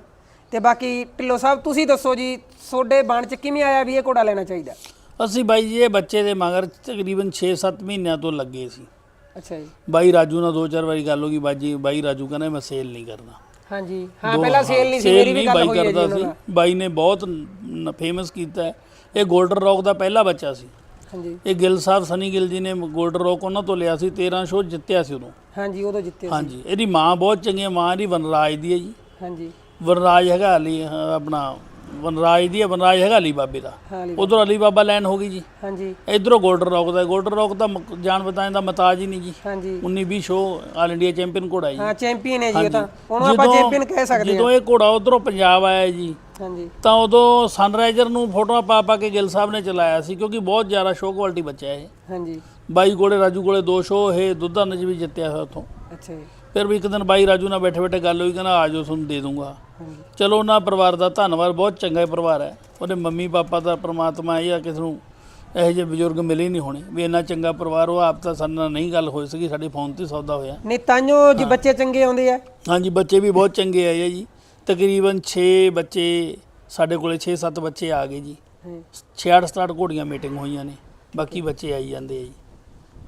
ਤੇ ਬਾਕੀ ਢਿੱਲੋਂ ਸਾਹਿਬ ਤੁਸੀਂ ਦੱਸੋ ਜੀ ਤੁਹਾਡੇ ਬਣ 'ਚ ਕਿਵੇਂ ਆਇਆ ਵੀ ਇਹ ਘੋੜਾ ਲੈਣਾ ਚਾਹੀਦਾ? ਅਸੀਂ ਬਾਈ ਜੀ ਇਹ ਬੱਚੇ ਦੇ ਮਗਰ ਤਕਰੀਬਨ 6-7 ਮਹੀਨਿਆਂ ਤੋਂ ਲੱਗੇ ਸੀ। ਅੱਛਾ ਜੀ। ਬਾਈ ਰਾਜੂ ਨਾਲ ਦੋ ਚਾਰ ਵਾਰੀ ਗੱਲ ਹੋ ਗਈ ਬਾਜੀ ਬਾਈ ਰਾਜੂ ਕਹਿੰਦਾ ਮੈਂ ਸੇਲ ਨਹੀਂ ਕਰਨਾ ਹਾਂਜੀ ਹਾਂ ਪਹਿਲਾਂ ਸੇਲ ਨਹੀਂ ਸੀ ਮੇਰੀ ਵੀ ਗੱਲ ਹੋਈ ਹੈ ਕਰਦਾ ਸੀ। ਨਾਲ। ਬਾਈ ਨੇ ਬਹੁਤ ਫੇਮਸ ਕੀਤਾ। ਹੈ। ਇਹ 골ਡਨ ਰੌਕ ਦਾ ਪਹਿਲਾ ਬੱਚਾ ਸੀ। ਹਾਂਜੀ। ਇਹ ਗਿੱਲ ਸਾਹਿਬ ਸਨੀ ਗਿੱਲ ਜੀ ਨੇ 골ਡਨ ਰੌਕ ਉਹਨਾਂ ਤੋਂ ਲਿਆ ਸੀ 13 ਸ਼ੋਅ ਜਿੱਤਿਆ ਸੀ ਉਦੋਂ ਹਾਂਜੀ ਉਦੋਂ ਜਿੱਤੇ ਸੀ। ਹਾਂਜੀ ਇਹਦੀ ਮਾਂ ਬਹੁਤ ਚੰਗੀ ਮਾਂ ਇਹਦੀ ਵਨਰਾਜ ਦੀ ਹੈ ਜੀ। ਹਾਂਜੀ। ਵਨਰਾਜ ਹੈਗਾ ਅਲੀ ਆਪਣਾ ਵਨਰਾਜ ਦੀ ਹੈ ਵਨਰਾਜ ਹੈਗਾ ਅਲੀ ਬਾਬੇ ਦਾ। ਹਾਂ ਉਧਰ ਅਲੀ ਬਾਬਾ ਲੈਨ ਹੋ ਗਈ ਜੀ। ਹਾਂਜੀ। ਇਧਰੋਂ 골ਡਨ ਰੌਕ ਦਾ 골ਡਨ ਰੌਕ ਤਾਂ ਮੁਕ- ਜਾਣ ਬਤਾਏ ਦਾ ਮਤਾਜ ਹੀ ਨਹੀਂ ਜੀ। ਹਾਂਜੀ। 19 20 ਸ਼ੋਅ ਆਲ ਇੰਡੀਆ ਚੈਂਪੀਅਨ ਘੋੜਾ ਜੀ। ਹਾਂ ਚੈਂਪੀਅਨ ਹੈ ਜੀ ਉਹ ਤਾਂ। ਉਹਨੂੰ ਆਪਾਂ ਜਦੋਂ- ਚੈਂਪੀਅਨ ਕਹਿ ਸਕਦੇ ਹਾਂ। ਜਦੋਂ ਇਹ ਘੋੜਾ ਉਧਰੋਂ ਪੰਜਾਬ ਆਇਆ ਜੀ ਹਾਂਜੀ। ਤਾਂ ਉਦੋਂ ਸਨਰਾਈਜ਼ਰ ਨੂੰ ਫੋਟੋਆਂ ਪਾ ਪਾ ਕੇ ਗਿੱਲ ਸਾਹਿਬ ਨੇ ਚਲਾਇਆ ਸੀ ਕਿਉਂਕਿ ਬਹੁਤ ਜ਼ਿਆਦਾ ਸ਼ੋਅ ਕੁਆਲਿਟੀ ਬੱਚਾ ਇਹ। ਹਾਂਜੀ। ਬਾਈ ਕੋਲੇ ਰਾਜੂ ਕੋਲੇ ਦੋ ਸ਼ੋਅ ਇਹ ਦੁੱਧਾ ਨਜ ਵੀ ਜਿੱਤਿਆ ਹੋਇਆ ਉੱਥੋਂ। ਅੱਛਾ ਜੀ। ਫਿਰ ਵੀ ਇੱਕ ਦਿਨ ਬਾਈ ਰਾਜੂ ਨਾਲ ਬੈਠੇ ਬੈਠੇ ਗੱਲ ਹੋਈ ਕਹਿੰਦਾ ਆ ਜਾਓ ਤੁਹਾਨੂੰ ਦੇ ਦੂੰਗਾ। ਹਾਂਜੀ ਚਲੋ ਉਹਨਾਂ ਪਰਿਵਾਰ ਦਾ ਧੰਨਵਾਦ ਬਹੁਤ ਚੰਗਾ ਪਰਿਵਾਰ ਹੈ। ਉਹਦੇ ਮੰਮੀ ਪਾਪਾ ਦਾ ਪ੍ਰਮਾਤਮਾ ਇਹ ਆ ਕਿਸ ਨੂੰ ਇਹੋ ਜਿਹੇ ਬਜ਼ੁਰਗ ਮਿਲੇ ਹੀ ਨਹੀਂ ਹੋਣੇ। ਵੀ ਇੰਨਾ ਚੰਗਾ ਪਰਿਵਾਰ ਉਹ ਆਪ ਤਾਂ ਸਾਡੇ ਨਾਲ ਨਹੀਂ ਗੱਲ ਹੋ ਸਕੀ ਸਾਡੇ ਫੋਨ ਤੇ ਸੌਦਾ ਹੋਇਆ। ਨਹੀਂ ਤਾਂਿਓ ਜੀ ਬੱਚੇ ਚੰਗੇ ਆਉਂਦੇ ਆ। ਹਾਂਜੀ ਬੱਚੇ ਵੀ ਬਹੁਤ ਚੰਗੇ ਆਏ ਆ ਜੀ। ਤਕਰੀਬਨ 6 ਬੱਚੇ ਸਾਡੇ ਕੋਲੇ 6-7 ਬੱਚੇ ਆ ਗਏ ਜੀ। ਹਾਂ। 66 ਸਟਾਰਟ ਘੋੜੀਆਂ ਮੀਟਿੰਗ ਹੋਈਆਂ ਨੇ। ਬਾਕੀ ਬੱਚੇ ਆਈ ਜਾਂਦੇ ਆ ਜੀ।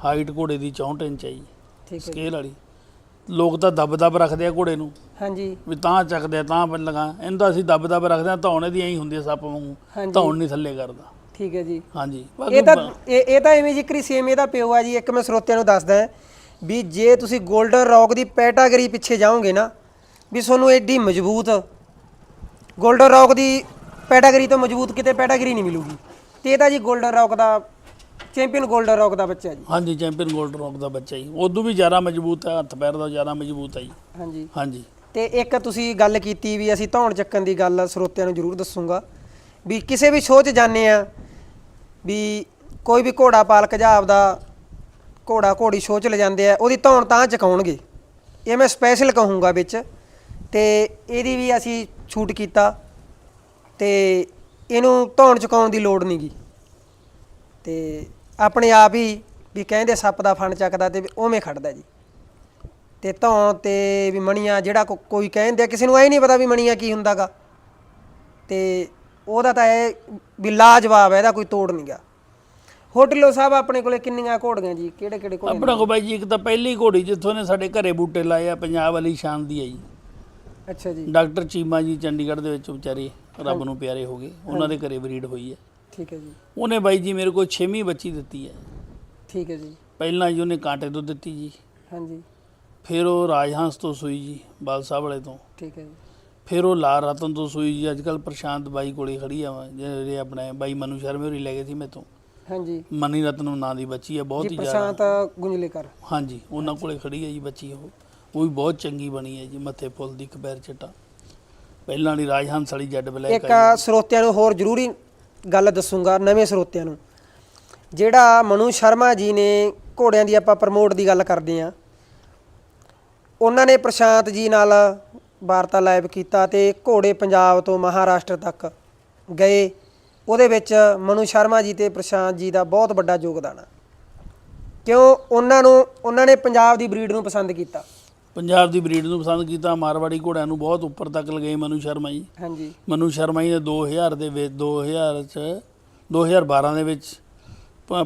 ਹਾਈਟ ਘੋੜੇ ਦੀ 64 ਇੰਚ ਹੈ ਜੀ। ਠੀਕ ਹੈ ਸਕੇਲ ਵਾਲੀ। ਲੋਕ ਤਾਂ ਦੱਬ ਦੱਬ ਰੱਖਦੇ ਆ ਘੋੜੇ ਨੂੰ। ਹਾਂਜੀ। ਵੀ ਤਾਂ ਚੱਕਦੇ ਆ ਤਾਂ ਬੰਨ ਲਗਾ। ਇਹਨੂੰ ਅਸੀਂ ਦੱਬ ਦੱਬ ਰੱਖਦੇ ਆ ਧੌਣ ਇਹਦੀ ਐਂ ਹੁੰਦੀ ਆ ਸੱਪ ਵਾਂਗੂ। ਧੌਣ ਨਹੀਂ ਥੱਲੇ ਕਰਦਾ। ਠੀਕ ਹੈ ਜੀ। ਹਾਂਜੀ। ਇਹ ਤਾਂ ਇਹ ਇਹ ਤਾਂ ਇਵੇਂ ਜ਼ਿਕਰੀ ਸੇਮ ਇਹਦਾ ਪਿਓ ਆ ਜੀ ਇੱਕ ਮੈਂ ਸਰੋਤਿਆਂ ਨੂੰ ਦੱਸਦਾ ਵੀ ਜੇ ਤੁਸੀਂ 골ਡਨ ਰੌਕ ਦੀ ਪੈਟਾਗਰੀ ਪਿੱਛੇ ਜਾਓਗੇ ਨਾ ਵੀ ਤੁਹਾਨੂੰ ਐਡੀ ਮਜ਼ਬੂਤ 골ਡਨ ਰੌਕ ਦੀ ਪੈਟਾਗਰੀ ਤੋਂ ਮਜ਼ਬੂਤ ਕਿਤੇ ਪੈਟਾਗਰੀ ਨਹੀਂ ਮਿਲੂਗੀ। ਤੇ ਇਹ ਤਾਂ ਜੀ 골ਡਨ ਰੌਕ ਦਾ ਚੈਂਪੀਅਨ 골ਡਨ ਰੌਕ ਦਾ ਬੱਚਾ ਜੀ। ਹਾਂਜੀ ਚੈਂਪੀਅਨ 골ਡ ਰੌਕ ਦਾ ਬੱਚਾ ਜੀ। ਉਦੋਂ ਵੀ ਜ਼ਿਆਦਾ ਮਜ਼ਬੂਤ ਹੈ ਹੱਥ ਪੈਰ ਦਾ ਜ਼ਿਆਦਾ ਮਜ਼ਬੂਤ ਹੈ ਜੀ। ਹਾਂਜੀ। ਹਾਂਜੀ। ਤੇ ਇੱਕ ਤੁਸੀਂ ਗੱਲ ਕੀਤੀ ਵੀ ਅਸੀਂ ਧੌਣ ਚੱਕਣ ਦੀ ਗੱਲ ਸਰੋਤਿਆਂ ਨੂੰ ਜ਼ਰੂਰ ਦੱਸੂਗਾ। ਵੀ ਕਿਸੇ ਵੀ ਸ਼ੋਅ 'ਚ ਜਾਂਦੇ ਆ ਵੀ ਕੋਈ ਵੀ ਘੋੜਾ ਪਾਲਕ ਜਾਂ ਆਪਦਾ ਘੋੜਾ ਘੋੜੀ ਸ਼ੋਅ 'ਚ ਲੈ ਜਾਂਦੇ ਆ ਉਹਦੀ ਧੌਣ ਤਾਂ ਚਕਾਉਣਗੇ। ਇਹ ਮੈਂ ਸਪੈਸ਼ਲ ਕਹੂੰਗਾ ਵਿੱਚ। ਤੇ ਇਹਦੀ ਵੀ ਅਸੀਂ ਛੂਟ ਕੀਤਾ। ਤੇ ਇਹਨੂੰ ਧੌਣ ਚੁਕਾਉਣ ਦੀ ਲੋੜ ਨਹੀਂਗੀ ਤੇ ਆਪਣੇ ਆਪ ਹੀ ਵੀ ਕਹਿੰਦੇ ਸੱਪ ਦਾ ਫਣ ਚੱਕਦਾ ਤੇ ਉਵੇਂ ਖੜਦਾ ਜੀ। ਤੇ ਧੌਣ ਤੇ ਵੀ ਮਣੀਆਂ ਜਿਹੜਾ ਕੋਈ ਕਹਿੰਦੇ ਕਿਸੇ ਨੂੰ ਐ ਨਹੀਂ ਪਤਾ ਵੀ ਮਣੀਆਂ ਕੀ ਹੁੰਦਾਗਾ। ਤੇ ਉਹਦਾ ਤਾਂ ਇਹ ਵੀ ਲਾਜਵਾਬ ਹੈ ਇਹਦਾ ਕੋਈ ਤੋੜ ਨਹੀਂ ਗਾ। ਹੋਟਲੋ ਸਾਹਿਬ ਆਪਣੇ ਕੋਲੇ ਕਿੰਨੀਆਂ ਘੋੜੀਆਂ ਜੀ? ਕਿਹੜੇ ਕਿਹੜੇ ਘੋੜੇ? ਆਪਣਾ ਕੋ ਬਾਈ ਜੀ ਇੱਕ ਤਾਂ ਪਹਿਲੀ ਘੋੜੀ ਜਿੱਥੋਂ ਨੇ ਸਾਡੇ ਘਰੇ ਬੂਟੇ ਲਾਏ ਆ ਪੰਜਾਬ ਵਾਲੀ ਸ਼ਾਨ ਦੀ ਹੈ ਜੀ। ਅੱਛਾ ਜੀ। ਡਾਕਟਰ ਚੀਮਾ ਜੀ ਚੰਡੀਗੜ੍ਹ ਦੇ ਵਿੱਚ ਵਿਚਾਰੇ ਰੱਬ ਨੂੰ ਪਿਆਰੇ ਹੋ ਗਏ ਉਹਨਾਂ ਦੇ ਘਰੇ ਬਰੀਡ ਹੋਈ ਹੈ। ਠੀਕ ਹੈ ਜੀ। ਉਹਨੇ ਬਾਈ ਜੀ ਮੇਰੇ ਕੋਲ 6ਵੀਂ ਬੱਚੀ ਦਿੱਤੀ ਹੈ। ਠੀਕ ਹੈ ਜੀ। ਪਹਿਲਾਂ ਜੀ ਉਹਨੇ ਕਾਂਟੇ ਤੋਂ ਦਿੱਤੀ ਜੀ। ਹਾਂਜੀ। ਫਿਰ ਉਹ ਰਾਜਹੰਸ ਤੋਂ ਸੂਈ ਜੀ ਬਾਲ ਸਾਹਿਬ ਵਾਲੇ ਤੋਂ। ਠੀਕ ਹੈ ਜੀ। ਫਿਰ ਉਹ ਲਾਲ ਰਤਨ ਤੋਂ ਸੂਈ ਜੀ ਅੱਜ ਕੱਲ ਪ੍ਰਸ਼ਾਂਤ ਬਾਈ ਕੋਲੇ ਖੜੀ ਆ ਜਿਹੜੇ ਆਪਣੇ ਬਾਈ ਮਨੂ ਸ਼ਰਮੇ ਹੋਰੀ ਲੈ ਗਏ ਸੀ ਮੇਤੋਂ ਹਾਂਜੀ। ਮਨੀ ਰਤਨ ਨਾਂ ਦੀ ਬੱਚੀ ਹੈ ਬਹੁਤ ਜੀ ਹੀ ਜ਼ਿਆਦਾ। ਪ੍ਰਸ਼ਾਂਤ ਗੁੰਜਲੇਕਰ। ਹਾਂਜੀ ਉਹਨਾਂ ਕੋਲੇ ਖੜੀ ਹੈ ਜੀ ਬੱਚੀ ਉਹ। ਉਹ ਵੀ ਬਹੁਤ ਚੰਗੀ ਬਣੀ ਹੈ ਜੀ ਮੱਥੇ ਫੁੱਲ ਦੀ ਕਬੈਰ ਚਟਾ। ਪਹਿਲਾਂ ਵਾਲੀ ਰਾਜਹੰਸ ਵਾਲੀ ਜੱਡ ਬਲੈਕ ਇੱਕ ਸਰੋਤਿਆਂ ਨੂੰ ਹੋਰ ਜ਼ਰੂਰੀ ਗੱਲ ਦੱਸੂਗਾ ਨਵੇਂ ਸਰੋਤਿਆਂ ਨੂੰ। ਜਿਹੜਾ ਮਨੂ ਸ਼ਰਮਾ ਜੀ ਨੇ ਘੋੜਿਆਂ ਦੀ ਆਪਾਂ ਪ੍ਰਮੋਟ ਦੀ ਗੱਲ ਕਰਦੇ ਆ ਉਹਨਾਂ ਨੇ ਪ੍ਰਸ਼ਾਂਤ ਜੀ ਨਾਲ ਵਾਰਤਾਲਾਪ ਕੀਤਾ ਤੇ ਘੋੜੇ ਪੰਜਾਬ ਤੋਂ ਮਹਾਰਾਸ਼ਟਰ ਤੱਕ ਗਏ। ਉਹਦੇ ਵਿੱਚ ਮਨੂ ਸ਼ਰਮਾ ਜੀ ਤੇ ਪ੍ਰਸ਼ਾਂਤ ਜੀ ਦਾ ਬਹੁਤ ਵੱਡਾ ਯੋਗਦਾਨ ਆ। ਕਿਉਂ? ਉਹਨਾਂ ਨੂੰ, ਉਹਨਾਂ ਨੇ ਪੰਜਾਬ ਦੀ ਬਰੀਡ ਨੂੰ ਪਸੰਦ ਕੀਤਾ। ਪੰਜਾਬ ਦੀ ਬਰੀਡ ਨੂੰ ਪਸੰਦ ਕੀਤਾ ਮਾਰਵਾੜੀ ਘੋੜਿਆਂ ਨੂੰ ਬਹੁਤ ਉੱਪਰ ਤੱਕ ਲਗਾਏ ਮਨੂ ਸ਼ਰਮਾ ਜੀ ਹਾਂਜੀ। ਮਨੂ ਸ਼ਰਮਾ ਜੀ ਨੇ 2000 ਦੇ ਵਿੱਚ 2000 ਚ 2012 ਦੇ ਵਿੱਚ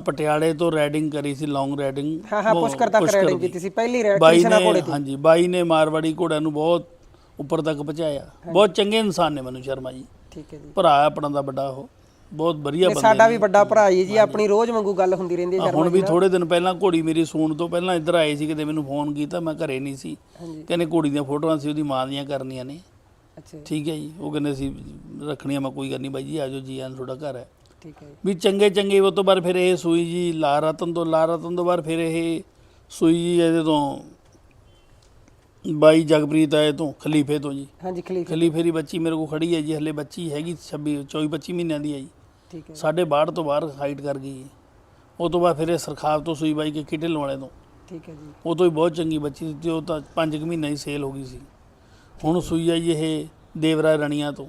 ਪਟਿਆਲੇ ਤੋਂ ਰਾਈਡਿੰਗ ਕਰੀ ਸੀ ਲੌਂਗ ਰਾਈਡਿੰਗ ਹਾਂ ਹਾਂ ਪੁਸ਼ਕਰ ਤੱਕ ਰਾਈਡਿੰਗ ਦੀ। ਕੀਤੀ ਸੀ ਪਹਿਲੀ ਰੈ- ਬਾਈ ਕ੍ਰਿਸ਼ਨਾ ਨੇ ਘੋੜੇ ਤੇ ਹਾਂਜੀ ਬਾਈ ਨੇ ਮਾਰਵਾੜੀ ਘੋੜਿਆਂ ਨੂੰ ਬਹੁਤ ਉੱਪਰ ਤੱਕ ਪਹੁੰਚਾਇਆ। ਬਹੁਤ ਚੰਗੇ ਇਨਸਾਨ ਨੇ ਮਨੂ ਸ਼ਰਮਾ ਜੀ ਠੀਕ ਹੈ ਜੀ। ਭਰਾ ਆਪਣਾ ਦਾ ਵੱਡਾ ਉਹ। ਬਹੁਤ ਵਧੀਆ ਬੰਦੇ ਸਾਡਾ। ਵੀ ਵੱਡਾ ਭਰਾ ਹੈ ਜੀ ਆਪਣੀ ਰੋਜ਼ ਵਾਂਗੂ ਗੱਲ ਹੁੰਦੀ ਰਹਿੰਦੀ ਹੈ ਸ਼ਰਮਾ ਹੁਣ ਜੀ ਵੀ। ਥੋੜੇ ਦਿਨ ਪਹਿਲਾਂ ਘੋੜੀ ਮੇਰੀ ਸੂਣ ਤੋਂ ਪਹਿਲਾਂ ਇੱਧਰ ਆਏ ਸੀ ਕਿਤੇ ਮੈਨੂੰ ਫੋਨ ਕੀਤਾ ਮੈਂ ਘਰੇ ਨਹੀਂ ਸੀ। ਕਹਿੰਦੇ ਘੋੜੀ ਦੀਆਂ ਫੋਟੋਆਂ ਸੀ ਉਹਦੀ ਮਾਂ ਦੀਆਂ ਕਰਨੀਆਂ ਨੇ। ਅੱਛਾ ਜੀ, ਠੀਕ ਹੈ ਜੀ ਉਹ ਕਹਿੰਦੇ ਸੀ ਰੱਖਣੀਆਂ ਮੈਂ ਕੋਈ ਗੱਲ ਨਹੀਂ ਬਾਈ ਜੀ ਆਜੋ ਜੀ ਆਂ ਤੁਹਾਡਾ ਘਰ ਹੈ। ਠੀਕ ਹੈ ਜੀ, ਵੀ ਚੰਗੇ ਚੰਗੇ ਉਹ ਤੋਂ ਬਾਅਦ ਫਿਰ ਇਹ ਸੂਈ ਜੀ ਲਾ ਰਤਨ ਤੋਂ ਲਾ ਰਤਨ ਤੋਂ ਬਾਅਦ ਫਿਰ ਇਹ ਸੂਈ ਜੀ ਇਹਦੇ ਤੋਂ ਬਾਈ ਜਗਪ੍ਰੀਤ ਆਏ ਤੋਂ ਖਲੀਫੇ ਤੋਂ ਜੀ। ਹਾਂਜੀ ਖਲੀਫਾ ਖਲੀਫੇ ਦੀ ਬੱਚੀ ਮੇਰੇ ਕੋਲ ਖੜੀ ਹੈ ਜੀ ਹਲੇ ਬੱਚੀ ਹੈਗੀ 26 24 25 ਮਹੀਨਿਆਂ ਦੀ ਹੈ ਜੀ। ਠੀਕ ਹੈ ਸਾਢੇ ਬਾਹਠ ਤੋਂ ਬਾਹਰ ਹਾਈਟ ਕਰ ਗਈ। ਹੈ ਉਹ ਤੋਂ ਬਾਅਦ ਫਿਰ ਇਹ ਸਰਖਾਵ ਤੋਂ ਸੂਈ ਬਾਈ ਕੇ ਕਿਟਲ ਵਾਲੇ ਤੋਂ? ਠੀਕ ਹੈ ਜੀ। ਉਹ ਤੋਂ ਹੀ ਬਹੁਤ ਚੰਗੀ ਬੱਚੀ ਦਿੱਤੀ ਉਹ ਤਾਂ 5 ਮਹੀਨੇ ਦੀ ਸੇਲ ਹੋ ਗਈ ਸੀ। ਹੁਣ ਸੂਈ ਆ ਜੀ ਇਹ ਦੇਵਰਾ ਰਣੀਆਂ ਤੋਂ।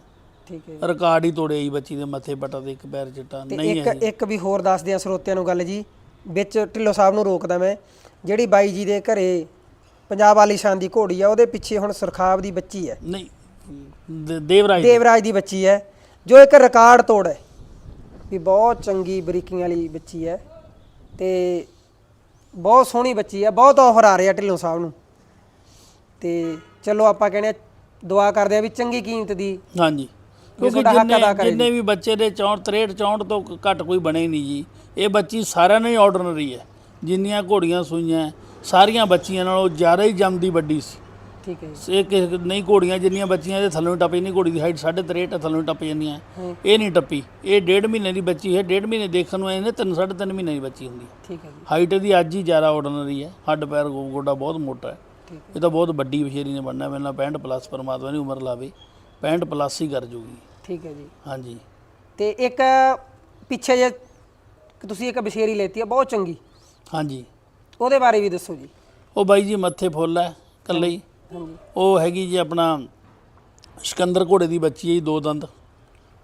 ਠੀਕ ਹੈ ਰਿਕਾਰਡ ਹੀ ਤੋੜਿਆ ਜੀ ਬੱਚੀ ਦੇ ਮੱਥੇ ਪਟਾ ਤੇ ਇੱਕ ਪੈਰ ਚਿੱਟਾ। ਨਹੀਂ ਇੱਕ ਹੈ ਜੀ। ਇੱਕ ਵੀ ਹੋਰ ਦੱਸ ਦਿਆਂ ਸਰੋਤਿਆਂ ਨੂੰ ਗੱਲ ਜੀ। ਵਿੱਚ ਢਿੱਲੋਂ ਸਾਹਿਬ ਨੂੰ ਰੋਕਦਾ ਮੈਂ। ਜਿਹੜੀ ਬਾਈ ਜੀ ਦੇ ਘਰੇ ਪੰਜਾਬ ਵਾਲੀ ਸ਼ਾਨ ਦੀ ਘੋੜੀ ਆ ਉਹਦੇ ਪਿੱਛੇ ਹੁਣ ਸਰਖਾਬ ਦੀ ਬੱਚੀ ਹੈ। ਨਹੀਂ ਦੇਵਰਾਜ। ਦੇਵਰਾਜ ਦੀ ਬੱਚੀ ਹੈ। ਜੋ ਇੱਕ ਰਿਕਾਰਡ ਤੋੜ ਹੈ। ਵੀ ਬਹੁਤ ਚੰਗੀ ਬਰੀਕਿੰਗ ਵਾਲੀ ਬੱਚੀ ਹੈ ਤੇ ਬਹੁਤ ਸੋਹਣੀ ਬੱਚੀ ਆ ਬਹੁਤ ਆਫਰ ਆ ਰਿਹਾ ਢਿੱਲੋਂ ਸਾਹਿਬ ਨੂੰ। ਤੇ ਚਲੋ ਆਪਾਂ ਕਹਿੰਦੇ ਆ ਦੁਆ ਕਰਦੇ ਆ ਵੀ ਚੰਗੀ ਕੀਮਤ ਦੀ ਹਾਂਜੀ। ਕਿਉਂਕਿ ਜਿੰਨੇ ਵੀ ਬੱਚੇ ਦੇ 64 63 64 ਤੋਂ ਘੱਟ ਕੋਈ ਬਣੇ ਨਹੀਂ ਜੀ। ਇਹ ਬੱਚੀ ਸਾਰਿਆਂ ਹੀ ਆਰਡੀਨਰੀ ਹੈ। ਜਿੰਨੀਆਂ ਘੋੜੀਆਂ ਸੂਈਆਂ ਸਾਰੀਆਂ ਬੱਚੀਆਂ ਨਾਲੋਂ ਜ਼ਿਆਦਾ ਹੀ ਜੰਮਦੀ ਵੱਡੀ ਸੀ। ਠੀਕ ਹੈ ਜੀ। ਇਹ ਕਿਸੇ ਨਹੀਂ ਘੋੜੀਆਂ ਜਿੰਨੀਆਂ ਬੱਚੀਆਂ ਦੇ ਥੱਲੋਂ ਹੀ ਟੱਪ ਜਾਂਦੀ ਘੋੜੀ ਦੀ ਹਾਈਟ 63 ਥੱਲੋਂ ਹੀ ਟੱਪ ਜਾਂਦੀਆਂ ਹਾਂ। ਇਹ ਨਹੀਂ ਟੱਪੀ। ਇਹ ਡੇਢ ਮਹੀਨੇ ਦੀ ਬੱਚੀ ਹੈ। ਡੇਢ ਮਹੀਨੇ ਦੇਖਣ ਨੂੰ ਇਹਨੇ ਤਿੰਨ ਸਾਢੇ ਤਿੰਨ ਮਹੀਨੇ ਦੀ ਬੱਚੀ ਹੁੰਦੀ ਹੈ। ਠੀਕ ਹੈ ਜੀ। ਹਾਈਟ ਇਹਦੀ ਅੱਜ ਹੀ ਜ਼ਿਆਦਾ ਆਰਡੀਨਰੀ ਹੈ। ਹੱਡ ਪੈਰ ਗੋ- ਗੋਡਾ ਬਹੁਤ ਮੋਟਾ ਹੈ। ਠੀਕ ਇਹ ਤਾਂ ਬਹੁਤ ਵੱਡੀ ਵਿਸ਼ੇਰੀ ਨੇ ਬਣਨਾ। ਮੈਨੂੰ 65 ਪਲੱਸ ਪਰਮਾਤਮਾ ਦੀ ਉਮਰ ਲਾਵੇ। 65 ਪਲੱਸ ਹੀ ਕਰ ਜੂਗੀ। ਠੀਕ ਹੈ ਜੀ। ਹਾਂਜੀ। ਤੇ ਇੱਕ ਪਿੱਛੇ ਜੇ ਤੁਸੀਂ ਇੱਕ ਬਸ਼ੇਰੀ ਲੈਤੀ ਆ ਬਹੁਤ ਚੰਗੀ। ਹਾਂਜੀ। ਉਹਦੇ ਬਾਰੇ ਵੀ ਦੱਸੋ ਜੀ। ਉਹ ਬਾਈ ਜੀ ਮੱਥੇ ਫੁੱਲ ਹੈ ਇਕੱਲੇ ਹੀ। ਉਹ ਹੈਗੀ ਜੀ ਆਪਣਾ ਸਿਕੰਦਰ ਘੋੜੇ ਦੀ ਬੱਚੀ ਹੈ ਜੀ ਦੋ ਦੰਦ।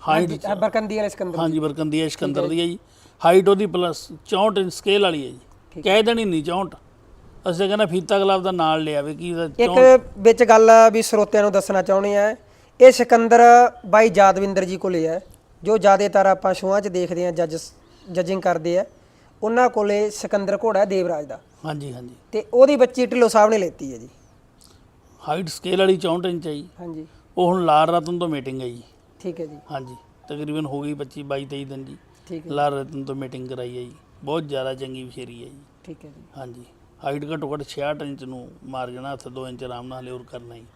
ਹਾਈਟ ਬਰਕੰਦੀ ਵਾਲੇ ਸਿਕੰਦਰ ਹਾਂਜੀ ਬਰਕੰਦੀ ਹੈ ਸਿਕੰਦਰ ਦੀ ਹੈ ਜੀ। ਹਾਈਟ ਉਹਦੀ ਪਲੱਸ 64 ਇੰਚ ਸਕੇਲ ਵਾਲੀ ਹੈ ਜੀ। ਕਹਿ ਦੇਣੀ ਨਹੀਂ 64 ਅਸੀਂ ਕਹਿੰਦਾ ਫੀਤਾ ਗੁਲਾਬ ਦਾ ਨਾਲ ਲਿਆ ਵੇ ਕੀ ਇੱਕ ਵਿੱਚ ਗੱਲ ਵੀ ਸਰੋਤਿਆਂ ਨੂੰ ਦੱਸਣਾ ਚਾਹੁੰਦੇ ਆ ਇਹ ਸਿਕੰਦਰ ਬਾਈ ਜਾਦਵਿੰਦਰ ਜੀ ਕੋਲੇ ਹੈ ਜੋ ਜ਼ਿਆਦਾਤਰ ਆਪਾਂ ਸ਼ੋਆਂ 'ਚ ਦੇਖਦੇ ਆ ਜੱਜ ਜੱਜਿੰਗ ਕਰਦੇ ਆ। ਉਹਨਾਂ ਕੋਲੇ ਸਿਕੰਦਰ ਘੋੜਾ ਦੇਵਰਾਜ ਦਾ। ਹਾਂਜੀ ਹਾਂਜੀ। ਤੇ ਉਹਦੀ ਬੱਚੀ ਢਿੱਲੋਂ ਸਾਹਿਬ ਨੇ ਲੈਤੀ ਹੈ ਜੀ। ਹਾਈਟ ਸਕੇਲ ਵਾਲੀ 64 ਇੰਚ ਹੈ ਜੀ। ਹਾਂਜੀ। ਉਹ ਹੁਣ ਲਾਲ ਰਤਨ ਤੋਂ ਮੀਟਿੰਗ ਹੈ ਜੀ। ਠੀਕ ਹੈ ਜੀ। ਹਾਂਜੀ ਤਕਰੀਬਨ ਹੋ ਗਈ 25 22 23 ਦਿਨ ਜੀ। ਠੀਕ ਹੈ ਲਾਲ ਰਤਨ ਤੋਂ ਮੀਟਿੰਗ ਕਰਾਈ ਹੈ ਜੀ। ਬਹੁਤ ਜ਼ਿਆਦਾ ਚੰਗੀ ਵਿਸ਼ੇਰੀ ਹੈ ਜੀ। ਠੀਕ ਹੈ ਜੀ। ਹਾਂਜੀ। ਹਾਈਟ ਘੱਟੋ ਘੱਟ 66 ਇੰਚ ਨੂੰ ਮਾਰ ਜਾਣਾ ਹੱਥ 2 ਇੰਚ ਆਰਾਮ ਨਾਲ ਹੋਰ ਕਰਨਾ ਜੀ।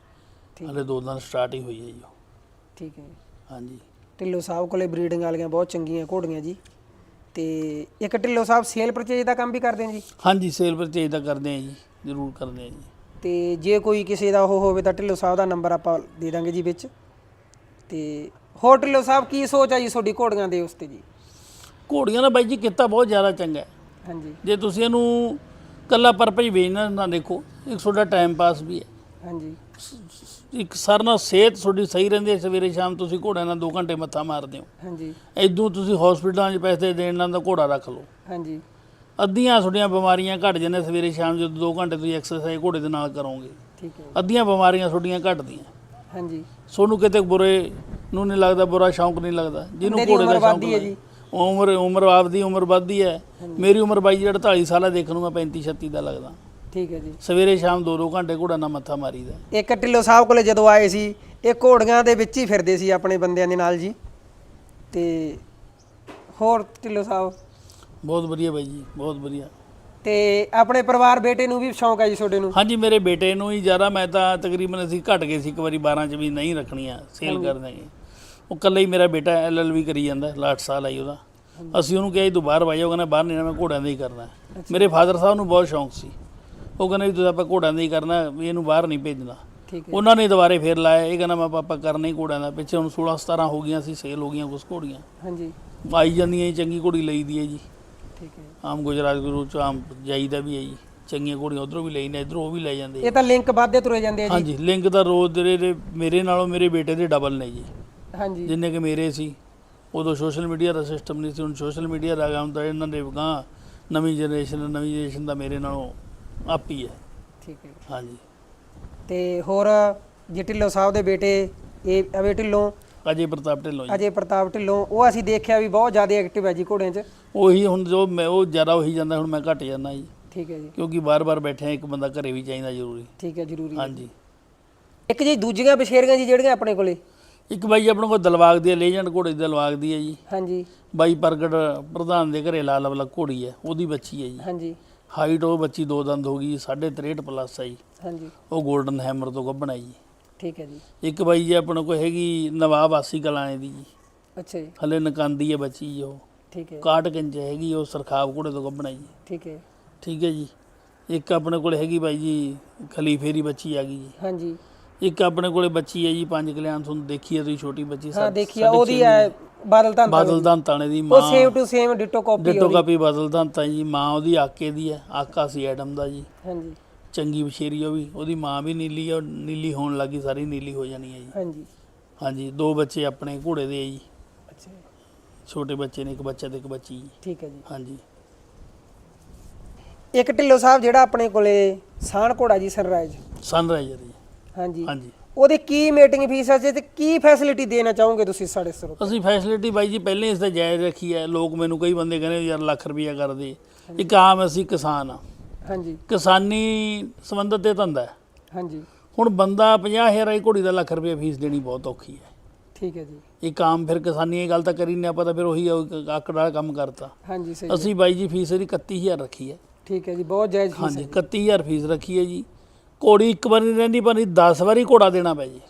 ਹਲੇ ਦੋ ਦਿਨ ਸਟਾਰਟ ਹੀ ਹੋਈ ਹੈ ਜੀ ਉਹ। ਠੀਕ ਹੈ ਜੀ। ਹਾਂਜੀ। ਢਿੱਲੋਂ ਸਾਹਿਬ ਕੋਲੇ ਬਰੀਡਿੰਗ ਵਾਲੀਆਂ ਬਹੁਤ ਚੰਗੀਆਂ ਘੋੜੀਆਂ ਜੀ। ਤੇ ਇੱਕ ਢਿੱਲੋਂ ਸਾਹਿਬ ਸੇਲ ਪਰਚੇਜ ਦਾ ਕੰਮ ਵੀ ਕਰਦੇ ਆ ਜੀ? ਹਾਂਜੀ ਸੇਲ ਪਰਚੇਜ ਦਾ ਕਰਦੇ ਆ ਜੀ। ਜ਼ਰੂਰ ਕਰਦੇ ਆ ਜੀ। ਤੇ ਜੇ ਕੋਈ ਕਿਸੇ ਦਾ ਉਹ ਹੋਵੇ ਤਾਂ ਢਿੱਲੋਂ ਸਾਹਿਬ ਦਾ ਨੰਬਰ ਆਪਾਂ ਦੇ ਦਾਂਗੇ ਜੀ ਵਿੱਚ। ਤੇ ਹੋਰ ਢਿੱਲੋਂ ਸਾਹਿਬ ਕੀ ਸੋਚ ਆ ਜੀ ਤੁਹਾਡੀ ਘੋੜੀਆਂ ਦੇ ਉਸ ਤੇ ਜੀ? ਘੋੜੀਆਂ ਦਾ ਬਾਈ ਜੀ ਕਿੱਤਾ ਬਹੁਤ ਜ਼ਿਆਦਾ ਚੰਗਾ ਹੈ। ਹਾਂਜੀ। ਜੇ ਤੁਸੀਂ ਇਹਨੂੰ ਕੱਲਾ ਪਰਪਸ ਵੇਚਣਾ ਨਾ ਦੇਖੋ ਇੱਕ ਤੁਹਾਡਾ ਟਾਈਮ ਪਾਸ ਵੀ ਹੈ। ਹਾਂਜੀ। ਇੱਕ ਸਰ ਨਾਲ ਸਿਹਤ ਤੁਹਾਡੀ ਸਹੀ ਰਹਿੰਦੀ ਹੈ ਸਵੇਰੇ ਸ਼ਾਮ ਤੁਸੀਂ ਘੋੜਿਆਂ ਨਾਲ 2 ਘੰਟੇ ਮੱਥਾ ਮਾਰਦੇ ਹੋ। ਹਾਂਜੀ। ਇਦੋਂ ਤੁਸੀਂ ਹਸਪੀਟਲਾਂ 'ਚ ਪੈਸੇ ਦੇਣ ਨਾਲ ਤਾਂ ਘੋੜਾ ਰੱਖ ਲਓ। ਹਾਂਜੀ। ਅੱਧੀਆਂ ਤੁਹਾਡੀਆਂ ਬਿਮਾਰੀਆਂ ਘਟ ਜਾਂਦੀਆਂ ਸਵੇਰੇ ਸ਼ਾਮ ਜਦੋਂ 2 ਘੰਟੇ ਤੁਸੀਂ ਐਕਸਰਸਾਈਜ਼ ਘੋੜੇ ਦੇ ਨਾਲ ਕਰੋਗੇ। ਠੀਕ ਹੈ। ਅੱਧੀਆਂ ਬਿਮਾਰੀਆਂ ਤੁਹਾਡੀਆਂ ਘਟਦੀਆਂ। ਹਾਂਜੀ। ਸੋਨੂੰ ਕਿਤੇ ਬੁਰੇ ਨੂੰ ਨਹੀਂ ਲੱਗਦਾ ਬੁਰਾ ਸ਼ੌਂਕ ਨਹੀਂ ਲੱਗਦਾ। ਜਿਹਨੂੰ ਘੋੜੇ ਦਾ ਸ਼ੌਂਕ ਹੈ। ਜੀ। ਉਮਰ ਉਮਰ ਆਪਦੀ ਉਮਰ ਵੱਧਦੀ ਹੈ। ਮੇਰੀ ਉਮਰ ਬਾਈ ਜੀ 48 ਸਾਲ ਹੈ ਦੇਖਣ ਨੂੰ ਮੈਂ 35 36 ਦਾ ਲੱਗਦਾ। ਠੀਕ ਹੈ ਜੀ। ਸਵੇਰੇ ਸ਼ਾਮ 2-2 ਘੰਟੇ ਘੋੜਾ ਨਾਲ ਮੱਥਾ ਮਾਰੀਦਾ। ਇੱਕ ਢਿੱਲੋਂ ਸਾਹਿਬ ਕੋਲੇ ਜਦੋਂ ਆਏ ਸੀ ਇਹ ਘੋੜੀਆਂ ਦੇ ਵਿੱਚ ਹੀ ਫਿਰਦੇ ਸੀ ਆਪਣੇ ਬੰਦਿਆਂ ਦੇ ਨਾਲ ਜੀ। ਤੇ ਹੋਰ ਢਿੱਲੋਂ ਸਾਹਿਬ ਬਹੁਤ ਵਧੀਆ ਬਾਈ ਜੀ ਬਹੁਤ ਵਧੀਆ। ਤੇ ਆਪਣੇ ਪਰਿਵਾਰ ਬੇਟੇ ਨੂੰ ਵੀ ਸ਼ੌਂਕ ਹੈ ਜੀ ਤੁਹਾਡੇ ਨੂੰ? ਹਾਂਜੀ ਮੇਰੇ ਬੇਟੇ ਨੂੰ ਹੀ ਜ਼ਿਆਦਾ ਮੈਂ ਤਾਂ ਤਕਰੀਬਨ ਅਸੀਂ ਘਟ ਗਏ ਸੀ ਇੱਕ ਵਾਰੀ 12 ਚ ਵੀ ਨਹੀਂ ਰੱਖਣੀਆਂ ਸੇਲ ਕਰ ਦਾਂਗੇ ਉਹ ਇਕੱਲਾ ਹੀ ਮੇਰਾ ਬੇਟਾ ਐਲਐਲਬੀ ਕਰੀ ਜਾਂਦਾ ਲਾਸਟ ਸਾਲ ਆਈ ਉਹਦਾ। ਅਸੀਂ ਉਹਨੂੰ ਕਿਹਾ ਜੀ ਤੂੰ ਬਾਹਰ ਵਾਜੋ ਕਹਿੰਦਾ ਬਾਹਰ ਨਹੀਂ ਜਾਣਾ, ਮੈਂ ਘੋੜਿਆਂ ਦਾ ਹੀ ਕਰਨਾ। ਮੇਰੇ ਫਾਦਰ ਸਾਹਿਬ ਨੂੰ ਬਹੁਤ ਸ਼ੌਂਕ ਸੀ। ਉਹ ਕਹਿੰਦੇ ਵੀ ਤੂੰ ਆਪਾਂ ਘੋੜਿਆਂ ਦਾ ਹੀ ਕਰਨਾ ਵੀ ਇਹਨੂੰ ਬਾਹਰ ਨਹੀਂ ਭੇਜਣਾ। ਠੀਕ ਹੈ। ਉਹਨਾਂ ਨੇ ਦੁਬਾਰੇ ਫੇਰ ਲਾਇਆ ਇਹ ਕਹਿੰਦਾ ਮੈਂ ਪਾਪਾ ਕਰਨਾ ਹੀ ਘੋੜਿਆਂ ਦਾ। ਪਿੱਛੇ ਹੁਣ 16 17 ਹੋ ਗਈਆਂ ਸੀ ਸੇਲ ਹੋ ਗਈਆਂ ਕੁਝ ਘੋੜੀਆਂ। ਹਾਂਜੀ। ਆਈ ਜਾਂਦੀਆਂ ਜੀ ਚੰਗੀ ਘੋੜੀ ਲਈਦੀ ਹੈ ਜੀ। ਠੀਕ ਹੈ ਆਮ ਗੁਜਰਾਤ ਗੁਰੂ ਚ ਆਮ ਜਾਈਦਾ ਵੀ ਹੈ ਜੀ। ਚੰਗੀਆਂ ਘੋੜੀਆਂ ਉਧਰੋਂ ਵੀ ਨੇ ਇਧਰੋਂ ਉਹ ਵੀ ਲੈ ਜਾਂਦੇ ਇਹ ਤਾਂ ਲਿੰਕ ਵੱਧਦੇ ਤੁਰੇ ਜਾਂਦੇ ਆ ਜੀ। ਹਾਂਜੀ ਲਿੰਕ ਦਾ ਰੋਜ਼ ਦੇ ਦੇ ਮੇਰੇ ਨਾਲੋਂ ਮੇਰੇ ਬੇਟੇ ਦੇ ਡਬਲ ਨੇ ਜੀ। ਹਾਂਜੀ। ਜਿੰਨੇ ਕਿ ਮੇਰੇ ਸੀ। ਉਦੋਂ ਸੋਸ਼ਲ ਮੀਡੀਆ ਦਾ ਸਿਸਟਮ ਨਹੀਂ ਸੀ ਹੁਣ ਸੋਸ਼ਲ ਮੀਡੀਆ ਦਾ ਹੁਣ ਤਾਂ ਇਹਨਾਂ ਦੇ ਗਾਂ ਨਵੀਂ ਜਨਰੇਸ਼ਨ ਨਵੀਂ ਜਨਰੇਸ਼ਨ ਦਾ ਮੇਰੇ ਨਾਲੋਂ ਆਪ ਹੀ ਹੈ। ਠੀਕ ਹੈ ਹਾਂਜੀ। ਤੇ ਹੋਰ ਜੇ ਢਿੱਲੋਂ ਸਾਹਿਬ ਦੇ ਬੇਟੇ ਇਹ ਅਵੇ ਢਿੱਲੋਂ? ਅਜੇ ਪ੍ਰਤਾਪ ਢਿੱਲੋਂ ਜੀ। ਅਜੇ ਪ੍ਰਤਾਪ ਢਿੱਲੋਂ ਉਹ ਅਸੀਂ ਦੇਖਿਆ ਵੀ ਬਹੁਤ ਜ਼ਿਆਦਾ ਐਕਟਿਵ ਹੈ ਜੀ ਘੋੜਿਆਂ 'ਚ। ਉਹੀ ਹੁਣ ਜੋ ਮੈਂ ਉਹ ਜ਼ਿਆਦਾ ਉਹੀ ਜਾਂਦਾ ਹੁਣ ਮੈਂ ਘਟ ਜਾਂਦਾ ਜੀ। ਠੀਕ ਹੈ ਜੀ। ਕਿਉਂਕਿ ਬਾਰ-ਬਾਰ ਬੈਠੇ ਇੱਕ ਬੰਦਾ ਘਰੇ ਵੀ ਚਾਹੀਦਾ ਜ਼ਰੂਰੀ। ਠੀਕ ਹੈ ਜ਼ਰੂਰੀ ਹੈ। ਹਾਂਜੀ। ਇੱਕ ਜੀ ਦੂਜੀਆਂ ਬਸ਼ੇਰੀਆਂ ਜੀ ਜਿਹੜੀਆਂ ਆਪਣੇ ਕੋਲੇ? ਇੱਕ ਬਾਈ ਆਪਣੇ ਕੋਲ ਦਲਵਾਗ ਦੀ ਲੈਜੈਂਡ ਘੋੜੇ ਦੀ ਦਲਵਾਗ ਦੀ ਹੈ ਜੀ। ਹਾਂਜੀ। ਬਾਈ ਪ੍ਰਗਟ ਪ੍ਰਧਾਨ ਦੇ ਘਰੇ ਲਾਲ ਵਾਲਾ ਘੋੜੀ ਹੈ ਉਹਦੀ ਬੱਚੀ ਹੈ ਜੀ। ਹਾਂਜੀ। ਹਾਈਟ ਉਹ ਬੱਚੀ ਦੋ ਦੰਦ ਹੋ ਗਈ 63 ਪਲੱਸ ਹੈ ਜੀ। ਹਾਂਜੀ। ਉਹ 골ਡਨ ਹੈਮਰ ਤੋਂ ਗੱਭਣ ਹੈ ਜੀ। ਠੀਕ ਹੈ ਜੀ। ਇੱਕ ਬਾਈ ਜੀ ਆਪਣੇ ਕੋਲ ਹੈਗੀ ਨਵਾਬ ਆਸੀ ਕਲਾਣੇ ਦੀ ਜੀ। ਅੱਛਾ ਜੀ। ਹਲੇ ਨਕਾਂਦੀ ਹੈ ਬੱਚੀ ਜੀ ਉਹ। ਠੀਕ ਹੈ 61 ਇੰਚ ਹੈਗੀ ਉਹ ਸਰਖਾਬ ਘੋੜੇ ਤੋਂ ਜੀ। ਠੀਕ ਹੈ। ਠੀਕ ਹੈ ਜੀ। ਇੱਕ ਆਪਣੇ ਕੋਲ ਹੈਗੀ ਬਾਈ ਜੀ ਖਲੀਫੇ ਦੀ ਬੱਚੀ ਆ ਗਈ ਜੀ। ਹਾਂਜੀ। ਇੱਕ ਆਪਣੇ ਕੋਲੇ ਬੱਚੀ ਹੈ ਜੀ ਪੰਜ ਕਲਿਆਣ ਤੁਹਾਨੂੰ ਦੇਖੀ ਹੈ ਤੁਸੀਂ ਛੋਟੀ ਬੱਚੀ ਹਾਂ ਸਾ- ਦੇਖਿਆ ਉਹਦੀ ਹੈ ਬਾਦਲ ਤਾਂ ਬਾਦਲ ਦੰਤਾਣੇ ਦੀ ਉਹ ਮਾਂ। Same to same ditto copy ditto copy Badal ਦੰਤਾਂ ਜੀ ਮਾਂ ਉਹਦੀ ਆਕੇ ਦੀ ਹੈ ਆਕਾ ਸੀ ਐਡਮ ਦਾ ਜੀ। ਹਾਂਜੀ। ਚੰਗੀ ਬਸ਼ੇਰੀ ਉਹ ਵੀ ਉਹਦੀ ਮਾਂ ਵੀ ਨੀਲੀ ਹੈ ਉਹ ਨੀਲੀ ਹੋਣ ਲੱਗੀ ਸਾਰੀ ਨੀਲੀ ਹੋ ਜਾਣੀ ਹੈ ਜੀ। ਹਾਂਜੀ। ਹਾਂਜੀ ਦੋ ਬੱਚੇ ਆਪਣੇ ਘੋੜੇ ਦੇ ਆ ਜੀ। ਅੱਛਾ ਛੋਟੇ ਬੱਚੇ ਨੇ ਇੱਕ ਬੱਚਾ ਤੇ ਇੱਕ ਬੱਚੀ। ਠੀਕ ਹੈ ਜੀ। ਹਾਂਜੀ। ਇੱਕ ਢਿੱਲੋਂ ਸਾਹਿਬ ਜਿਹੜਾ ਆਪਣੇ ਕੋਲੇ ਸਾਨ ਘੋੜਾ ਜੀ ਸਨਰਾਈਜ਼ ਸਨਰਾਈਜ਼ਰ ਜੀ। ਹਾਂਜੀ। ਹਾਂਜੀ। ਉਹਦੀ ਕੀ ਮੀਟਿੰਗ ਫੀਸ ਹੈ ਜੀ ਤੇ ਕੀ ਫੈਸਿਲਿਟੀ ਦੇਣਾ ਚਾਹੋਗੇ ਤੁਸੀਂ ਸਾਡੇ ਸਰੋਤ ਅਸੀਂ ਫੈਸਿਲਿਟੀ ਬਾਈ ਜੀ ਪਹਿਲੇ ਇਸ ਤੇ ਜਾਇਜ਼ ਰੱਖੀ ਹੈ। ਲੋਕ ਮੈਨੂੰ ਕਈ ਬੰਦੇ ਕਹਿੰਦੇ ਯਾਰ ਲੱਖ ਰੁਪਈਆ ਕਰ ਦੇ ਇੱਕ ਆਮ ਅਸੀਂ ਕਿਸਾਨ ਆ ਹਾਂਜੀ। ਕਿਸਾਨੀ ਸੰਬੰਧਤ ਇਹ ਧੰਦਾ ਹੈ। ਹਾਂਜੀ। ਹੁਣ ਬੰਦਾ 50000 ਵਾਲੀ ਘੋੜੀ ਦਾ ਲੱਖ ਰੁਪਏ ਫੀਸ ਦੇਣੀ ਬਹੁਤ ਔਖੀ ਹੈ। ਠੀਕ ਹੈ ਜੀ। ਇਹ ਕੰਮ ਫਿਰ ਕਿਸਾਨੀ ਇਹ ਗੱਲ ਤਾਂ ਕਰੀ ਨਹੀਂ ਆਪਾਂ ਤਾਂ ਫਿਰ ਉਹੀ ਆਕੜ ਵਾਲਾ ਕੰਮ ਕਰਤਾ। ਹਾਂਜੀ ਸਹੀ। ਅਸੀਂ ਬਾਈ ਜੀ ਫੀਸ ਇਹਦੀ 31000 ਰੱਖੀ ਹੈ। ਠੀਕ ਹੈ ਜੀ ਬਹੁਤ ਜਾਇਜ਼ ਫੀਸ ਹਾਂਜੀ ਹੈ 31000 ਫੀਸ ਰੱਖੀ ਹੈ ਜੀ। ਘੋੜੀ ਇੱਕ ਵਾਰੀ ਨਹੀਂ ਰਹਿੰਦੀ ਪਰ 10 ਵਾਰੀ ਘੋੜਾ ਦੇਣਾ ਪੈ ਜੇ।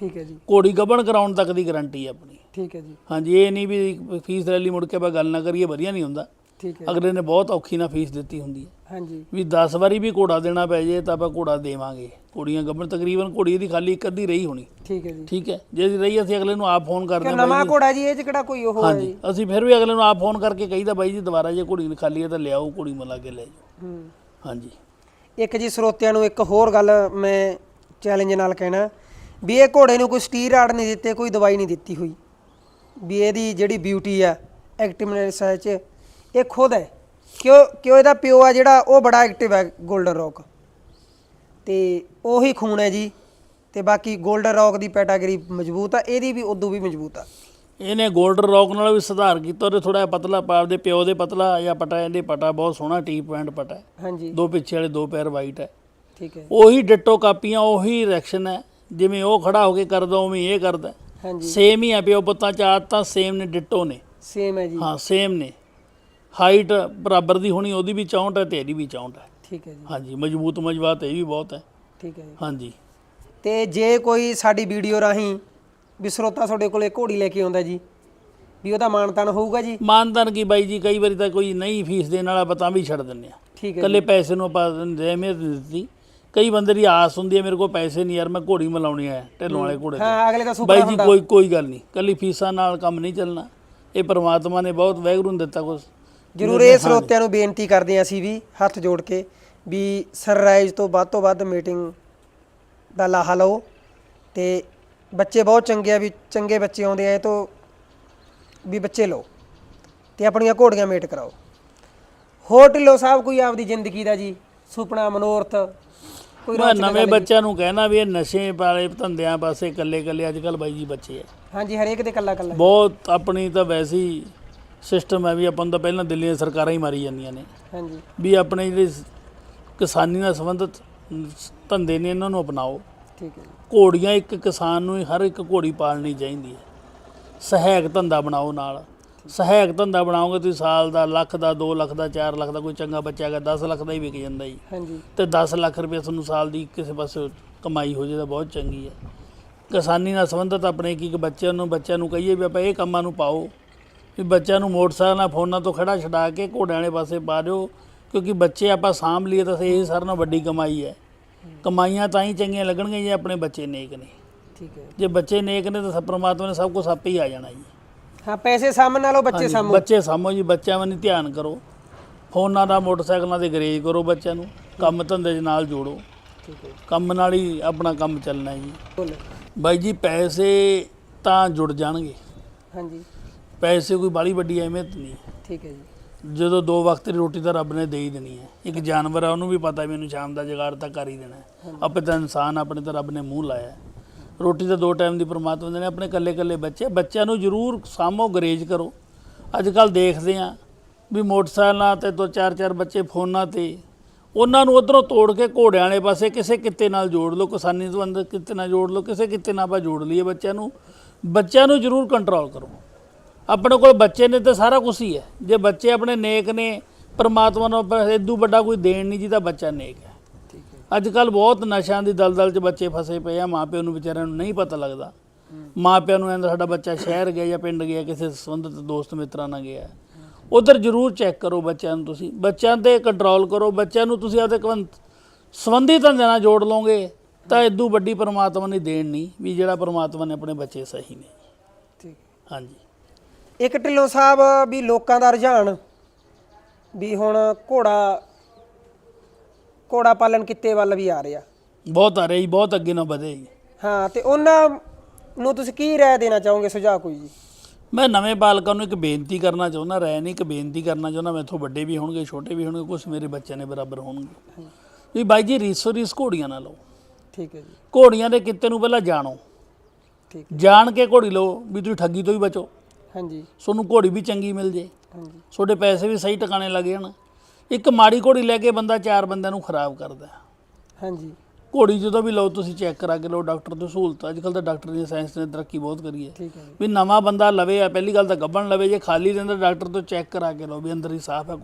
ਠੀਕ ਹੈ ਜੀ। ਘੋੜੀ ਗੱਭਣ ਕਰਾਉਣ ਤੱਕ ਦੀ ਗਾਰੰਟੀ ਹੈ ਆਪਣੀ। ਠੀਕ ਹੈ ਜੀ। ਹਾਂਜੀ ਇਹ ਨਹੀਂ ਵੀ ਫੀਸ ਲੈ ਲਈ ਮੁੜ ਕੇ ਆਪਾਂ ਗੱਲ ਨਾ ਕਰੀਏ ਵਧੀਆ ਨਹੀਂ ਹੁੰਦਾ। ਠੀਕ ਹੈ ਅਗਲੇ ਨੇ ਬਹੁਤ ਔਖੀ ਨਾਲ ਫੀਸ ਦਿੱਤੀ ਹੁੰਦੀ ਹੈ। ਹਾਂਜੀ। ਵੀ 10 ਵਾਰੀ ਵੀ ਘੋੜਾ ਦੇਣਾ ਪੈ ਜੇ ਤਾਂ ਆਪਾਂ ਘੋੜਾ ਦੇਵਾਂਗੇ। ਘੋੜੀਆਂ ਗੱਭਣ ਤਕਰੀਬਨ ਘੋੜੀ ਦੀ ਖਾਲੀ ਇੱਕ ਅੱਧੀ ਰਹੀ ਹੋਣੀ। ਠੀਕ ਹੈ ਜੀ। ਠੀਕ ਹੈ? ਜੇ ਰਹੀ ਅਸੀਂ ਅਗਲੇ ਨੂੰ ਆਪ ਫੋਨ ਕਰਦੇ ਕਿ ਹਾਂ ਨਵਾਂ। ਘੋੜਾ ਜੀ ਇਹ ਚ ਕਿਹੜਾ ਕੋਈ ਉਹ ਹੈ ਹਾਂਜੀ। ਜੀ? ਅਸੀਂ ਫਿਰ ਵੀ ਅਗਲੇ ਨੂੰ ਆਪ ਫੋਨ ਕਰਕੇ ਕਹੀਦਾ ਬਾਈ ਜੀ ਦੁਬਾਰਾ ਜੇ ਘੋੜੀ ਖਾਲੀ ਹੈ ਤਾਂ ਲਿਆਓ ਘੋੜੀ ਮਿਲਾ ਕੇ ਲੈ ਜਾਓ। ਹੂੰ। ਹਾਂਜੀ। ਇੱਕ ਜੀ ਸਰੋਤਿਆਂ ਨੂੰ ਇੱਕ ਹੋਰ ਗੱਲ ਮੈਂ ਚੈਲੰਜ ਨਾਲ ਕਹਿਣਾ ਵੀ ਇਹ ਘੋੜੇ ਨੂੰ ਕੋਈ ਸਟੀਰਾਇਡ ਨਹੀਂ ਦਿੱਤੇ ਕੋਈ ਦਵਾਈ ਨਹੀਂ ਦਿੱਤੀ ਹੋਈ। ਵੀ ਇਹਦੀ ਜਿਹੜੀ ਬਿਊਟੀ ਆ ਐਕਟਿਵਨੈਸ ਹੈ ਚ ਇਹ ਖੁਦ ਹੈ। ਕਿਉਂ ਕਿਉਂ ਇਹਦਾ ਪਿਓ ਆ ਜਿਹੜਾ ਉਹ ਬੜਾ ਐਕਟਿਵ ਹੈ 골ਡਨ ਰੌਕ ਤੇ ਉਹੀ ਖੂਨ ਹੈ ਜੀ। ਤੇ ਬਾਕੀ 골ਡਨ ਰੌਕ ਦੀ ਪੈਟਾਗਰੀ ਮਜ਼ਬੂਤ ਆ ਇਹਦੀ ਵੀ ਉਦੋਂ ਵੀ ਮਜ਼ਬੂਤ ਆ। ਇਹਨੇ 골ਡਨ ਰੌਕ ਨਾਲ ਵੀ ਸੁਧਾਰ ਕੀਤਾ ਉਹਦੇ ਥੋੜਾ ਪਤਲਾ ਪਾਪ ਦੇ ਪਿਓ ਦੇ ਪਤਲਾ ਜਾਂ ਪਟਾ ਇਹਦੇ ਪਟਾ ਬਹੁਤ ਸੋਹਣਾ ਟੀ ਪੁਆਇੰਟ ਪਟਾ ਹੈ। ਹਾਂਜੀ। ਦੋ ਪਿੱਛੇ ਵਾਲੇ ਦੋ ਪੈਰ ਵਾਈਟ ਹੈ। ਠੀਕ ਹੈ। ਉਹੀ ਡਿਟੋ ਕਾਪੀਆਂ ਉਹੀ ਰਿਐਕਸ਼ਨ ਹੈ। ਜਿਵੇਂ ਉਹ ਖੜਾ ਹੋ ਕੇ ਕਰਦਾ ਉਵੇਂ ਇਹ ਕਰਦਾ। ਹਾਂਜੀ। ਸੇਮ ਹੀ ਆ ਪਿਓ ਪੁੱਤਾਂ ਚ ਸੇਮ ਨੇ ਡਿਟੋ ਨੇ। ਸੇਮ ਹੈ ਜੀ। ਹਾਂ ਸੇਮ ਨੇ। ਹਾਈਟ ਬਰਾਬਰ ਦੀ ਹੋਣੀ ਉਹਦੀ ਵੀ 64 ਹੈ ਤੇ ਇਹਦੀ ਵੀ 64 ਹੈ। ਠੀਕ ਹੈ ਜੀ। ਹਾਂਜੀ ਮਜ਼ਬੂਤ ਮਜਬਾਤ ਇਹ ਵੀ ਬਹੁਤ ਹੈ। ਠੀਕ ਹੈ ਜੀ। ਹਾਂਜੀ। ਤੇ ਜੇ ਕੋਈ ਸਾਡੀ ਵੀਡੀਓ ਰਾਹੀਂ ਵੀ ਸਰੋਤਾ ਤੁਹਾਡੇ ਕੋਲੇ ਘੋੜੀ ਲੈ ਕੇ ਆਉਂਦਾ ਜੀ ਵੀ ਉਹਦਾ ਮਾਨਤਾਨ ਹੋਊਗਾ ਜੀ? ਮਾਨਦਾਨ ਕੀ ਬਾਈ ਜੀ? ਕਈ ਵਾਰੀ ਤਾਂ ਕੋਈ ਨਹੀਂ ਫੀਸ ਦੇਣ ਵਾਲਾ ਬਤਾ ਵੀ ਛੱਡ ਦਿੰਦੇ ਆ ਠੀਕ ਹੈ ਇਕੱਲੇ ਪੈਸੇ ਨੂੰ ਆਪਾਂ ਅਹਿਮੀਅਤ ਨਹੀਂ ਦਿੱਤੀ। ਕਈ ਬੰਦੇ ਦੀ ਆਸ ਹੁੰਦੀ ਹੈ ਮੇਰੇ ਕੋਲ ਪੈਸੇ ਨਹੀਂ ਯਾਰ ਮੈਂ ਘੋੜੀ ਮਲਾਉਣੀ ਹੈ ਢਿੱਲੋਂ ਵਾਲੇ ਘੋੜੇ ਤੇ। ਹਾਂ ਅਗਲੇ ਦਾ ਸੁਪਨਾ ਬਾਈ ਜੀ ਹੁੰਦਾ। ਕੋਈ ਕੋਈ ਗੱਲ ਨਹੀਂ। ਕੱਲੀ ਫੀਸਾਂ ਨਾਲ ਕੰਮ ਨਹੀਂ ਚੱਲਣਾ। ਇਹ ਪ੍ਰਮਾਤਮਾ ਨੇ ਬਹੁਤ ਵੈਗਰੂ ਦਿੱਤਾ ਕੁਛ। ਜਰੂਰ ਇਹ ਸਰੋਤਿਆਂ ਨੂੰ ਬੇਨਤੀ ਕਰਦੇ ਹਾਂ ਅਸੀਂ ਵੀ ਹੱਥ ਜੋੜ ਕੇ ਵੀ ਸਨਰਾਈਜ਼ ਤੋਂ ਵੱਧ ਤੋਂ ਵੱਧ ਮੀਟਿੰਗ ਦਾ ਲਾਹਾ ਲਓ ਤੇ ਬੱਚੇ ਬਹੁਤ ਚੰਗੇ ਆ ਵੀ ਚੰਗੇ ਬੱਚੇ ਆਉਂਦੇ ਆ ਇਹ ਤੋਂ ਵੀ ਬੱਚੇ ਲਓ ਤੇ ਆਪਣੀਆਂ ਘੋੜੀਆਂ ਮੇਟ ਕਰਾਓ। ਹੋਰ ਢਿੱਲੋਂ ਸਾਹਿਬ ਕੋਈ ਆਪਦੀ ਜ਼ਿੰਦਗੀ ਦਾ ਜੀ? ਸੁਪਨਾ ਮਨੋਰਥ ਕੋਈ ਮੈਂ ਨਵੇਂ? ਬੱਚਿਆਂ ਨੂੰ ਕਹਿਣਾ ਵੀ ਇਹ ਨਸ਼ੇ ਵਾਲੇ ਧੰਦਿਆਂ ਪਾਸੇ ਇਕੱਲੇ ਇਕੱਲੇ ਅੱਜ ਕੱਲ ਬਾਈ ਜੀ ਬੱਚੇ ਆ। ਹਾਂਜੀ ਹਰੇਕ ਦੇ ਕੱਲਾ ਕੱਲਾ ਬਹੁਤ ਆਪਣੀ ਤਾਂ ਵੈਸੇ ਸਿਸਟਮ ਹੈ ਵੀ ਆਪਾਂ ਨੂੰ ਤਾਂ ਪਹਿਲਾਂ ਦਿੱਲੀ ਦੀਆਂ ਸਰਕਾਰਾਂ ਹੀ ਮਾਰੀ ਜਾਂਦੀਆਂ ਨੇ। ਹਾਂਜੀ। ਵੀ ਆਪਣੇ ਜਿਹੜੇ ਕਿਸਾਨੀ ਨਾਲ ਸੰਬੰਧਿਤ ਧੰਦੇ ਨੇ ਇਹਨਾਂ ਨੂੰ ਅਪਣਾਓ। ਠੀਕ ਹੈ ਜੀ। ਘੋੜੀਆਂ ਇੱਕ ਕਿਸਾਨ ਨੂੰ ਹੀ ਹਰ ਇੱਕ ਘੋੜੀ ਪਾਲਣੀ ਚਾਹੀਦੀ ਹੈ। ਸਹਾਇਕ ਧੰਦਾ ਬਣਾਓ ਨਾਲ। ਸਹਾਇਕ ਧੰਦਾ ਬਣਾਓਗੇ ਤੁਸੀਂ ਸਾਲ ਦਾ ਲੱਖ ਦਾ 2 ਲੱਖ ਦਾ 4 ਲੱਖ ਦਾ ਕੋਈ ਚੰਗਾ ਬੱਚਾ ਹੈਗਾ 10 ਲੱਖ ਦਾ ਹੀ ਵਿਕ ਜਾਂਦਾ ਜੀ। ਹਾਂਜੀ। ਤੇ 10 ਲੱਖ ਰੁਪਏ ਤੁਹਾਨੂੰ ਸਾਲ ਦੀ ਕਿਸੇ ਪਾਸੇ ਕਮਾਈ ਹੋ ਜੇ ਤਾਂ ਬਹੁਤ ਚੰਗੀ ਹੈ। ਕਿਸਾਨੀ ਨਾਲ ਸੰਬੰਧਿਤ ਆਪਣੇ ਇੱਕ ਇੱਕ ਬੱਚਿਆਂ ਨੂੰ ਬੱਚਿਆਂ ਨੂੰ ਕਹੀਏ ਵੀ ਆਪਾਂ ਇਹ ਕੰਮਾਂ ਨੂੰ ਪਾਓ। ਵੀ ਬੱਚਿਆਂ ਨੂੰ ਮੋਟਰਸਾਈਕਲ ਨਾਲ ਫੋਨਾਂ ਤੋਂ ਖੜਾ ਛਡਾ ਕੇ ਘੋੜਿਆਂ ਵਾਲੇ ਪਾਸੇ ਪਾ ਦਿਓ ਕਿਉਂਕਿ ਬੱਚੇ ਆਪਾਂ ਸਾਂਭ ਲਈਏ ਤਾਂ ਇਹ ਸਾਰਿਆਂ ਨਾਲੋਂ ਵੱਡੀ ਕਮਾਈ ਹੈ। ਕਮਾਈਆਂ ਤਾਂ ਹੀ ਚੰਗੀਆਂ ਲੱਗਣਗੀਆਂ ਜੇ ਆਪਣੇ ਬੱਚੇ ਨੇਕ ਨੇ। ਠੀਕ ਹੈ। ਜੇ ਬੱਚੇ ਨੇਕ ਨੇ ਤਾਂ ਸਭ ਪ੍ਰਮਾਤਮਾ ਨੇ ਸਭ ਕੁਝ ਆਪੇ ਹੀ ਆ ਜਾਣਾ ਜੀ। ਹਾਂ ਪੈਸੇ ਸਾਹਮਣ ਨਾਲੋਂ ਬੱਚੇ ਸਾਹਮਣੇ ਬੱਚੇ ਸਾਹਮੋ ਜੀ ਬੱਚਿਆਂ ਵੱਲ ਧਿਆਨ ਕਰੋ। ਫੋਨਾਂ ਦਾ ਮੋਟਰਸਾਈਕਲਾਂ ਦੇ ਗਰੇਜ ਕਰੋ ਬੱਚਿਆਂ ਨੂੰ ਕੰਮ ਧੰਦੇ ਦੇ ਨਾਲ ਜੋੜੋ। ਠੀਕ ਹੈ। ਕੰਮ ਨਾਲ ਹੀ ਆਪਣਾ ਕੰਮ ਚੱਲਣਾ ਜੀ। ਬਾਈ ਜੀ ਪੈਸੇ ਤਾਂ ਜੁੜ ਜਾਣਗੇ। ਹਾਂਜੀ। ਪੈਸੇ ਕੋਈ ਬਾਲੀ ਵੱਡੀ ਅਹਿਮੀਅਤ ਨਹੀਂ। ਠੀਕ ਹੈ ਜੀ। ਜਦੋਂ ਦੋ ਵਕਤ ਦੀ ਰੋਟੀ ਤਾਂ ਰੱਬ ਨੇ ਦੇ ਹੀ ਦੇਣੀ ਹੈ। ਇੱਕ ਜਾਨਵਰ ਆ ਉਹਨੂੰ ਵੀ ਪਤਾ ਮੈਨੂੰ ਸ਼ਾਮ ਦਾ ਜੁਗਾੜ ਤਾਂ ਕਰ ਹੀ ਦੇਣਾ ਆਪੇ ਤਾਂ ਇਨਸਾਨ ਆਪਣੇ ਤਾਂ ਰੱਬ ਨੇ ਮੂੰਹ ਲਾਇਆ। ਰੋਟੀ ਤਾਂ ਦੋ ਟਾਈਮ ਦੀ ਪ੍ਰਮਾਤਮਾ ਨੇ ਆਪਣੇ ਕੱਲੇ ਕੱਲੇ ਬੱਚੇ। ਬੱਚਿਆਂ ਨੂੰ ਜ਼ਰੂਰ ਸਾਮੋ ਗਰੇਜ ਕਰੋ। ਅੱਜ ਕੱਲ ਦੇਖਦੇ ਆ ਵੀ ਮੋਟਰਸਾਈਕਲਾਂ ਤੇ ਦੋ ਚਾਰ ਚਾਰ ਬੱਚੇ ਫੋਨਾਂ ਤੇ ਉਹਨਾਂ ਨੂੰ ਉਧਰੋਂ ਤੋੜ ਕੇ ਘੋੜਿਆਂ ਵਾਲੇ ਪਾਸੇ ਕਿਸੇ ਕਿੱਤੇ ਨਾਲ ਜੋੜ ਲਓ ਕਿਸਾਨੀ ਅੰਦਰ ਕਿੱਤੇ ਨਾਲ ਜੋੜ ਲਓ ਕਿਸੇ ਕਿੱਤੇ ਨਾਲ ਆਪਾਂ ਜੋੜ ਲਈਏ ਬੱਚਿਆਂ ਨੂੰ। ਬੱਚਿਆਂ ਨੂੰ ਜ਼ਰੂਰ ਕੰਟਰੋਲ ਕਰੋ। ਆਪਣੇ ਕੋਲ ਬੱਚੇ ਨੇ ਤਾਂ ਸਾਰਾ ਕੁਝ ਹੀ ਹੈ। ਜੇ ਬੱਚੇ ਆਪਣੇ ਨੇਕ ਨੇ ਪਰਮਾਤਮਾ ਨੂੰ ਇਦੋਂ ਵੱਡਾ ਕੋਈ ਦੇਣ ਨਹੀਂ ਜਿਹਦਾ ਬੱਚਾ ਨੇਕ ਹੈ। ਅੱਜ ਕੱਲ ਬਹੁਤ ਨਸ਼ਿਆਂ ਦੀ ਦਲਦਲ 'ਚ ਬੱਚੇ ਫਸੇ ਪਏ ਆ ਮਾਪਿਆਂ ਨੂੰ ਵਿਚਾਰਿਆਂ ਨੂੰ ਨਹੀਂ ਪਤਾ ਲੱਗਦਾ। ਮਾਪਿਆਂ ਨੂੰ ਐਂਦਾ ਸਾਡਾ ਬੱਚਾ ਸ਼ਹਿਰ ਗਿਆ ਜਾਂ ਪਿੰਡ ਗਿਆ ਕਿਸੇ ਸੰਬੰਧਿਤ ਦੋਸਤ ਮਿੱਤਰਾਂ ਨਾਲ ਗਿਆ। ਉਧਰ ਜ਼ਰੂਰ ਚੈੱਕ ਕਰੋ ਬੱਚਿਆਂ ਨੂੰ ਤੁਸੀਂ। ਬੱਚਿਆਂ ਤੇ ਕੰਟਰੋਲ ਕਰੋ ਬੱਚਿਆਂ ਨੂੰ ਤੁਸੀਂ ਆਪਦੇ ਸੰਬੰਧੀ ਧੰਦੇ ਨਾਲ ਜੋੜ ਲਓਗੇ ਤਾਂ ਇਦੋਂ ਵੱਡੀ ਪਰਮਾਤਮਾ ਨੇ ਦੇਣ ਨਹੀਂ ਵੀ ਜਿਹੜਾ ਪਰਮਾਤਮਾ ਨੇ ਆਪਣੇ ਬੱਚੇ ਸਹੀ ਨੇ। ਠੀਕ। ਹਾਂਜੀ। ਇੱਕ ਢਿੱਲੋਂ ਸਾਹਿਬ ਵੀ ਲੋਕਾਂ ਦਾ ਰੁਝਾਨ ਵੀ ਹੁਣ ਘੋੜਾ ਘੋੜਾ ਪਾਲਣ ਕਿੱਤੇ ਵੱਲ ਵੀ ਆ ਰਿਹਾ। ਬਹੁਤ ਆ ਰਹੀ ਬਹੁਤ ਅੱਗੇ ਨਾ ਵਧੇ ਜੀ। ਹਾਂ ਤੇ ਉਹਨਾਂ ਨੂੰ ਤੁਸੀਂ ਕੀ ਰਾਏ ਦੇਣਾ ਚਾਹੋਗੇ ਸੁਝਾਅ ਕੋਈ ਜੀ? ਮੈਂ ਨਵੇਂ ਬਾਲਕਾਂ ਨੂੰ ਇੱਕ ਬੇਨਤੀ ਕਰਨਾ ਚਾਹੁੰਦਾ ਰਹਿ ਨਹੀਂ ਇੱਕ ਬੇਨਤੀ ਕਰਨਾ ਚਾਹੁੰਦਾ ਮੈਥੋਂ ਵੱਡੇ ਵੀ ਹੋਣਗੇ ਛੋਟੇ ਵੀ ਹੋਣਗੇ ਕੁਝ ਮੇਰੇ ਬੱਚਿਆਂ ਦੇ ਬਰਾਬਰ ਹੋਣਗੇ। ਵੀ ਬਾਈ ਜੀ ਰੀਸੋ ਰੀਸ ਘੋੜੀਆਂ ਨਾ ਲਓ। ਠੀਕ ਹੈ ਜੀ। ਘੋੜੀਆਂ ਦੇ ਕਿੱਤੇ ਨੂੰ ਪਹਿਲਾਂ ਜਾਣੋ। ਠੀਕ ਜਾਣ ਕੇ ਘੋੜੀ ਲਓ ਵੀ ਤੁਸੀਂ ਠੱਗੀ ਤੋਂ ਵੀ ਬਚੋ। ਹਾਂਜੀ। ਤੁਹਾਨੂੰ ਘੋੜੀ ਵੀ ਚੰਗੀ ਮਿਲ ਜੇ। ਹਾਂਜੀ। ਤੁਹਾਡੇ ਪੈਸੇ ਵੀ ਸਹੀ ਟਿਕਾਣੇ ਲੱਗ ਜਾਣ। ਇੱਕ ਮਾੜੀ ਘੋੜੀ ਲੈ ਕੇ ਬੰਦਾ ਚਾਰ ਬੰਦਿਆਂ ਨੂੰ ਖਰਾਬ ਕਰਦਾ। ਹਾਂਜੀ। ਘੋੜੀ ਜਦੋਂ ਵੀ ਲਓ ਤੁਸੀਂ ਚੈੱਕ ਕਰਾ ਕੇ ਲਓ ਡਾਕਟਰ ਤੋਂ ਸਹੂਲਤ। ਅੱਜ ਕੱਲ ਤਾਂ ਡਾਕਟਰ ਦੀ ਸਾਇੰਸ ਨੇ ਤਰੱਕੀ ਬਹੁਤ ਕਰੀ ਹੈ। ਠੀਕ ਹੈ ਜੀ। ਵੀ ਨਵਾਂ ਬੰਦਾ ਲਵੇ ਆ ਪਹਿਲੀ ਗੱਲ ਤਾਂ ਗੱਬਣ ਲਵੇ ਜੇ ਖਾਲੀ ਰਹਿੰਦਾ ਡਾਕਟਰ ਤੋਂ ਚੈੱਕ ਕਰਾ ਕੇ ਲਓ ਵੀ ਅੰਦਰ ਹੀ ਸਾਫ਼ ਹੈ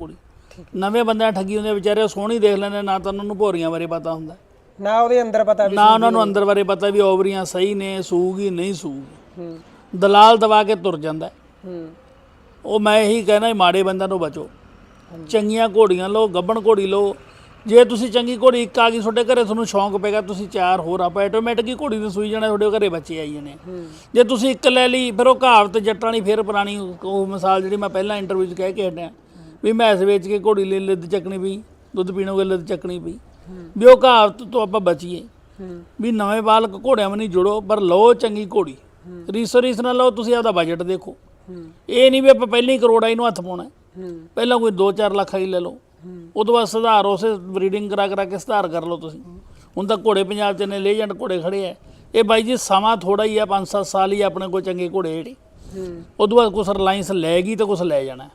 ਠੀਕ ਨਵੇਂ ਬੰਦਿਆਂ ਠੱਗੀ ਹੁੰਦੇ ਵਿਚਾਰੇ ਉਹ ਸੋਹਣੀ ਦੇਖ ਲੈਂਦੇ ਨਾ ਤਾਂ ਉਹਨਾਂ ਨੂੰ ਭੋਰੀਆਂ ਬਾਰੇ ਪਤਾ ਹੁੰਦਾ। ਨਾ ਉਹਦੇ ਅੰਦਰ ਪਤਾ ਵੀ ਨਾ ਉਹਨਾਂ ਨੂੰ ਅੰਦਰ ਬਾਰੇ ਪਤਾ ਵੀ ਓਵਰੀਆਂ ਸਹੀ ਨੇ ਸੂਗੀ ਨਹੀਂ ਸੂਗੀ। ਹੂੰ। ਦਲਾਲ ਦਵਾ ਕੇ ਤੁਰ ਜਾਂਦਾ ਹੈ। ਉਹ ਮੈਂ ਇਹੀ ਕਹਿਣਾ ਮਾੜੇ ਬੰਦਿਆਂ ਤੋਂ ਬਚੋ। ਚੰਗੀਆਂ ਘੋੜੀਆਂ ਲਓ ਗੱਬਣ ਘੋੜੀ ਲਓ। ਜੇ ਤੁਸੀਂ ਚੰਗੀ ਘੋੜੀ ਇੱਕ ਆ ਗਈ ਤੁਹਾਡੇ ਘਰੇ ਤੁਹਾਨੂੰ ਸ਼ੌਂਕ ਪੈਗਾ ਤੁਸੀਂ ਚਾਰ ਹੋਰ ਆਪਾਂ ਆਟੋਮੈਟਿਕ ਹੀ ਘੋੜੀ ਨੂੰ ਸੂਈ ਜਾਣਾ ਤੁਹਾਡੇ ਘਰੇ ਬੱਚੇ ਆਈ ਜਾਣੇ ਜੇ ਤੁਸੀਂ ਇੱਕ ਲੈ ਲਈ ਫਿਰ ਉਹ ਕਹਾਵਤ ਜੱਟਾਂ ਵਾਲੀ ਫਿਰ ਪੁਰਾਣੀ ਉਹ ਮਿਸਾਲ ਜਿਹੜੀ ਮੈਂ ਪਹਿਲਾਂ ਇੰਟਰਵਿਊ 'ਚ ਕਹਿ ਕੇ ਹਟਿਆ। ਵੀ ਮੈਸ ਵੇਚ ਕੇ ਘੋੜੀ ਲਈ ਲਿੱਦ ਚੱਕਣੀ ਪਈ ਦੁੱਧ ਪੀਣੋਗੇ ਲਿੱਦ ਚੱਕਣੀ ਪਈ। ਵੀ ਉਹ ਕਹਾਵਤ ਤੋਂ ਆਪਾਂ ਬਚੀਏ। ਵੀ ਨਵੇਂ ਬਾਲਕ ਘੋੜਿਆਂ ਵਿੱਚ ਨਹੀਂ ਜੁੜੋ ਪਰ ਲਓ ਚੰਗੀ ਘੋੜੀ। ਰੀਸੋ ਰੀਸ ਨਾਲ ਲਓ, ਤੁਸੀਂ ਆਪਦਾ ਬਜਟ ਦੇਖੋ। ਇਹ ਨਹੀਂ ਵੀ ਆਪਾਂ ਪਹਿਲਾਂ ਹੀ ਕਰੋੜਾ ਇਹਨੂੰ ਹੱਥ ਪਾਉਣਾ ਪਹਿਲਾਂ ਕੋਈ 2-4 ਲੱਖ ਹੀ ਲੈ ਲਓ। ਹੂੰ ਉਹ ਤੋਂ ਬਾਅਦ ਸੁਧਾਰ ਉਸੇ ਬਰੀਡਿੰਗ ਕਰਾ ਕਰਾ ਕੇ ਸੁਧਾਰ ਕਰ ਲਓ ਤੁਸੀਂ। ਹੁਣ ਤਾਂ ਘੋੜੇ ਪੰਜਾਬ 'ਚ ਨੇ ਲੇਜੈਂਡ ਘੋੜੇ ਖੜੇ ਆ ਇਹ ਬਾਈ ਜੀ ਸਮਾਂ ਥੋੜਾ ਹੀ ਆ 5-7 ਸਾਲ ਹੀ ਆਪਣੇ ਕੋਲ ਚੰਗੇ ਘੋੜੇ ਜਿਹੜੇ। ਹੂੰ ਉਹ ਤੋਂ ਬਾਅਦ ਕੁਛ ਰਿਲਾਇੰਸ ਲੈ ਗਈ ਤੇ ਕੁਛ ਲੈ ਜਾਣਾ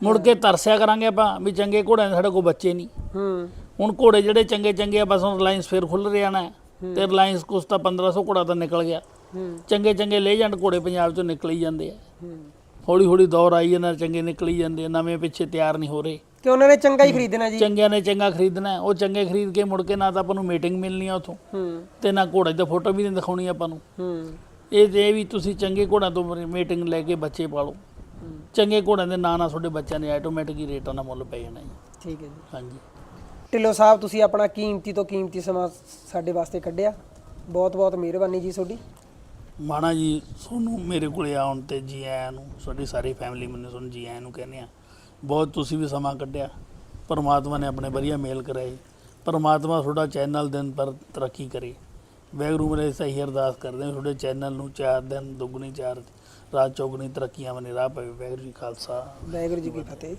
ਮੁੜ ਕੇ ਤਰਸਿਆ ਕਰਾਂਗੇ ਆਪਾਂ ਵੀ ਚੰਗੇ ਘੋੜਿਆਂ ਦੇ ਸਾਡੇ ਕੋਲ ਬੱਚੇ ਨਹੀਂ। ਹੁਣ ਘੋੜੇ ਜਿਹੜੇ ਚੰਗੇ ਚੰਗੇ ਆ, ਬਸ ਹੁਣ ਰਿਲਾਇੰਸ ਫਿਰ ਖੁੱਲ ਰਿਹਾ ਹੈ। ਤੇ ਰਿਲਾਇੰਸ ਕੁਛ ਤਾਂ 1500 ਘੋੜਾ ਤਾਂ ਨਿਕਲ ਗਿਆ। ਚੰਗੇ ਚੰਗੇ ਲੇਜੈਂਡ ਘੋੜੇ ਪੰਜਾਬ 'ਚੋਂ ਨਿਕਲ ਹੀ ਜਾਂਦੇ ਆ। ਹੌਲੀ ਹੌਲੀ ਦੌਰ ਆਈ ਜਾਂਦਾ ਚੰਗੇ ਨਿਕਲ ਹੀ ਜਾਂਦੇ ਆ, ਨਵੇਂ ਪਿੱਛੇ ਤਿਆਰ ਨਹੀਂ ਹੋ ਰਹੇ। ਕਿ ਉਹਨਾਂ ਨੇ ਚੰਗਾ ਹੀ ਖਰੀਦਣਾ ਜੀ। ਚੰਗਿਆਂ ਨੇ ਚੰਗਾ ਖਰੀਦਣਾ ਉਹ ਚੰਗੇ ਖਰੀਦ ਕੇ ਮੁੜ ਕੇ ਨਾ ਤਾਂ ਆਪਾਂ ਨੂੰ ਮੀਟਿੰਗ ਮਿਲਣੀ ਆ ਉਥੋਂ ਤੇ ਨਾ ਘੋੜੇ ਦੀ ਫੋਟੋ ਵੀ ਨਹੀਂ ਦਿਖਾਉਣੀ ਆਪਾਂ ਨੂੰ। ਇਹ ਜੇ ਵੀ ਤੁਸੀਂ ਚੰਗੇ ਘੋੜਿਆਂ ਤੋਂ ਮੀਟਿੰਗ ਲੈ ਕੇ ਬੱਚੇ ਪਾਲੋ। ਚੰਗੇ ਘੋੜਿਆਂ ਦੇ ਨਾਂ ਨਾਲ ਤੁਹਾਡੇ ਬੱਚਿਆਂ ਦੇ ਆਟੋਮੈਟਿਕ ਹੀ ਰੇਟਾਂ ਦਾ ਮੁੱਲ ਪੈ ਜਾਣਾ ਜੀ। ਠੀਕ ਹੈ ਜੀ। ਹਾਂਜੀ। ਢਿੱਲੋਂ ਸਾਹਿਬ ਤੁਸੀਂ ਆਪਣਾ ਕੀਮਤੀ ਤੋਂ ਕੀਮਤੀ ਸਮਾਂ ਸਾਡੇ ਵਾਸਤੇ ਕੱਢਿਆ। ਬਹੁਤ ਬਹੁਤ ਮਿਹਰਬਾਨੀ ਜੀ ਤੁਹਾਡੀ। ਮਾਣਾ ਜੀ ਤੁਹਾਨੂੰ ਮੇਰੇ ਕੋਲੇ ਆਉਣ ਤੇ ਜੀ ਆਇਆਂ ਨੂੰ ਸਾਡੀ ਸਾਰੀ ਫੈਮਿਲੀ ਮੈਨੂੰ ਤੁਹਾਨੂੰ ਜੀ ਆਇਆਂ ਨੂੰ ਕਹਿੰਦੇ ਆ। ਬਹੁਤ ਤੁਸੀਂ ਵੀ ਸਮਾਂ ਕੱਢਿਆ। ਪਰਮਾਤਮਾ ਨੇ ਆਪਣੇ ਵਧੀਆ ਮੇਲ ਕਰਾਏ। ਪਰਮਾਤਮਾ ਤੁਹਾਡਾ ਚੈਨਲ ਦਿਨ ਪਰ ਤਰੱਕੀ ਕਰੇ। ਵੈਗਰੂ ਮੇਰੇ ਸਹੀ ਅਰਦਾਸ ਕਰਦੇ ਹਾਂ, ਤੁਹਾਡੇ ਚੈਨਲ ਨੂੰ ਚਾਰ ਦਿਨ ਦੁੱਗਣੀ ਚਾਰ ਰਾਤ ਚੌਗਣੀ ਤਰੱਕੀਆਂ ਬਣੇ ਰਾਹ ਪਵੇ। ਵੈਗਰੂ ਜੀ ਖਾਲਸਾ। ਵਾਹਿਗੁਰੂ ਜੀ ਕੀ ਫਤਿਹ।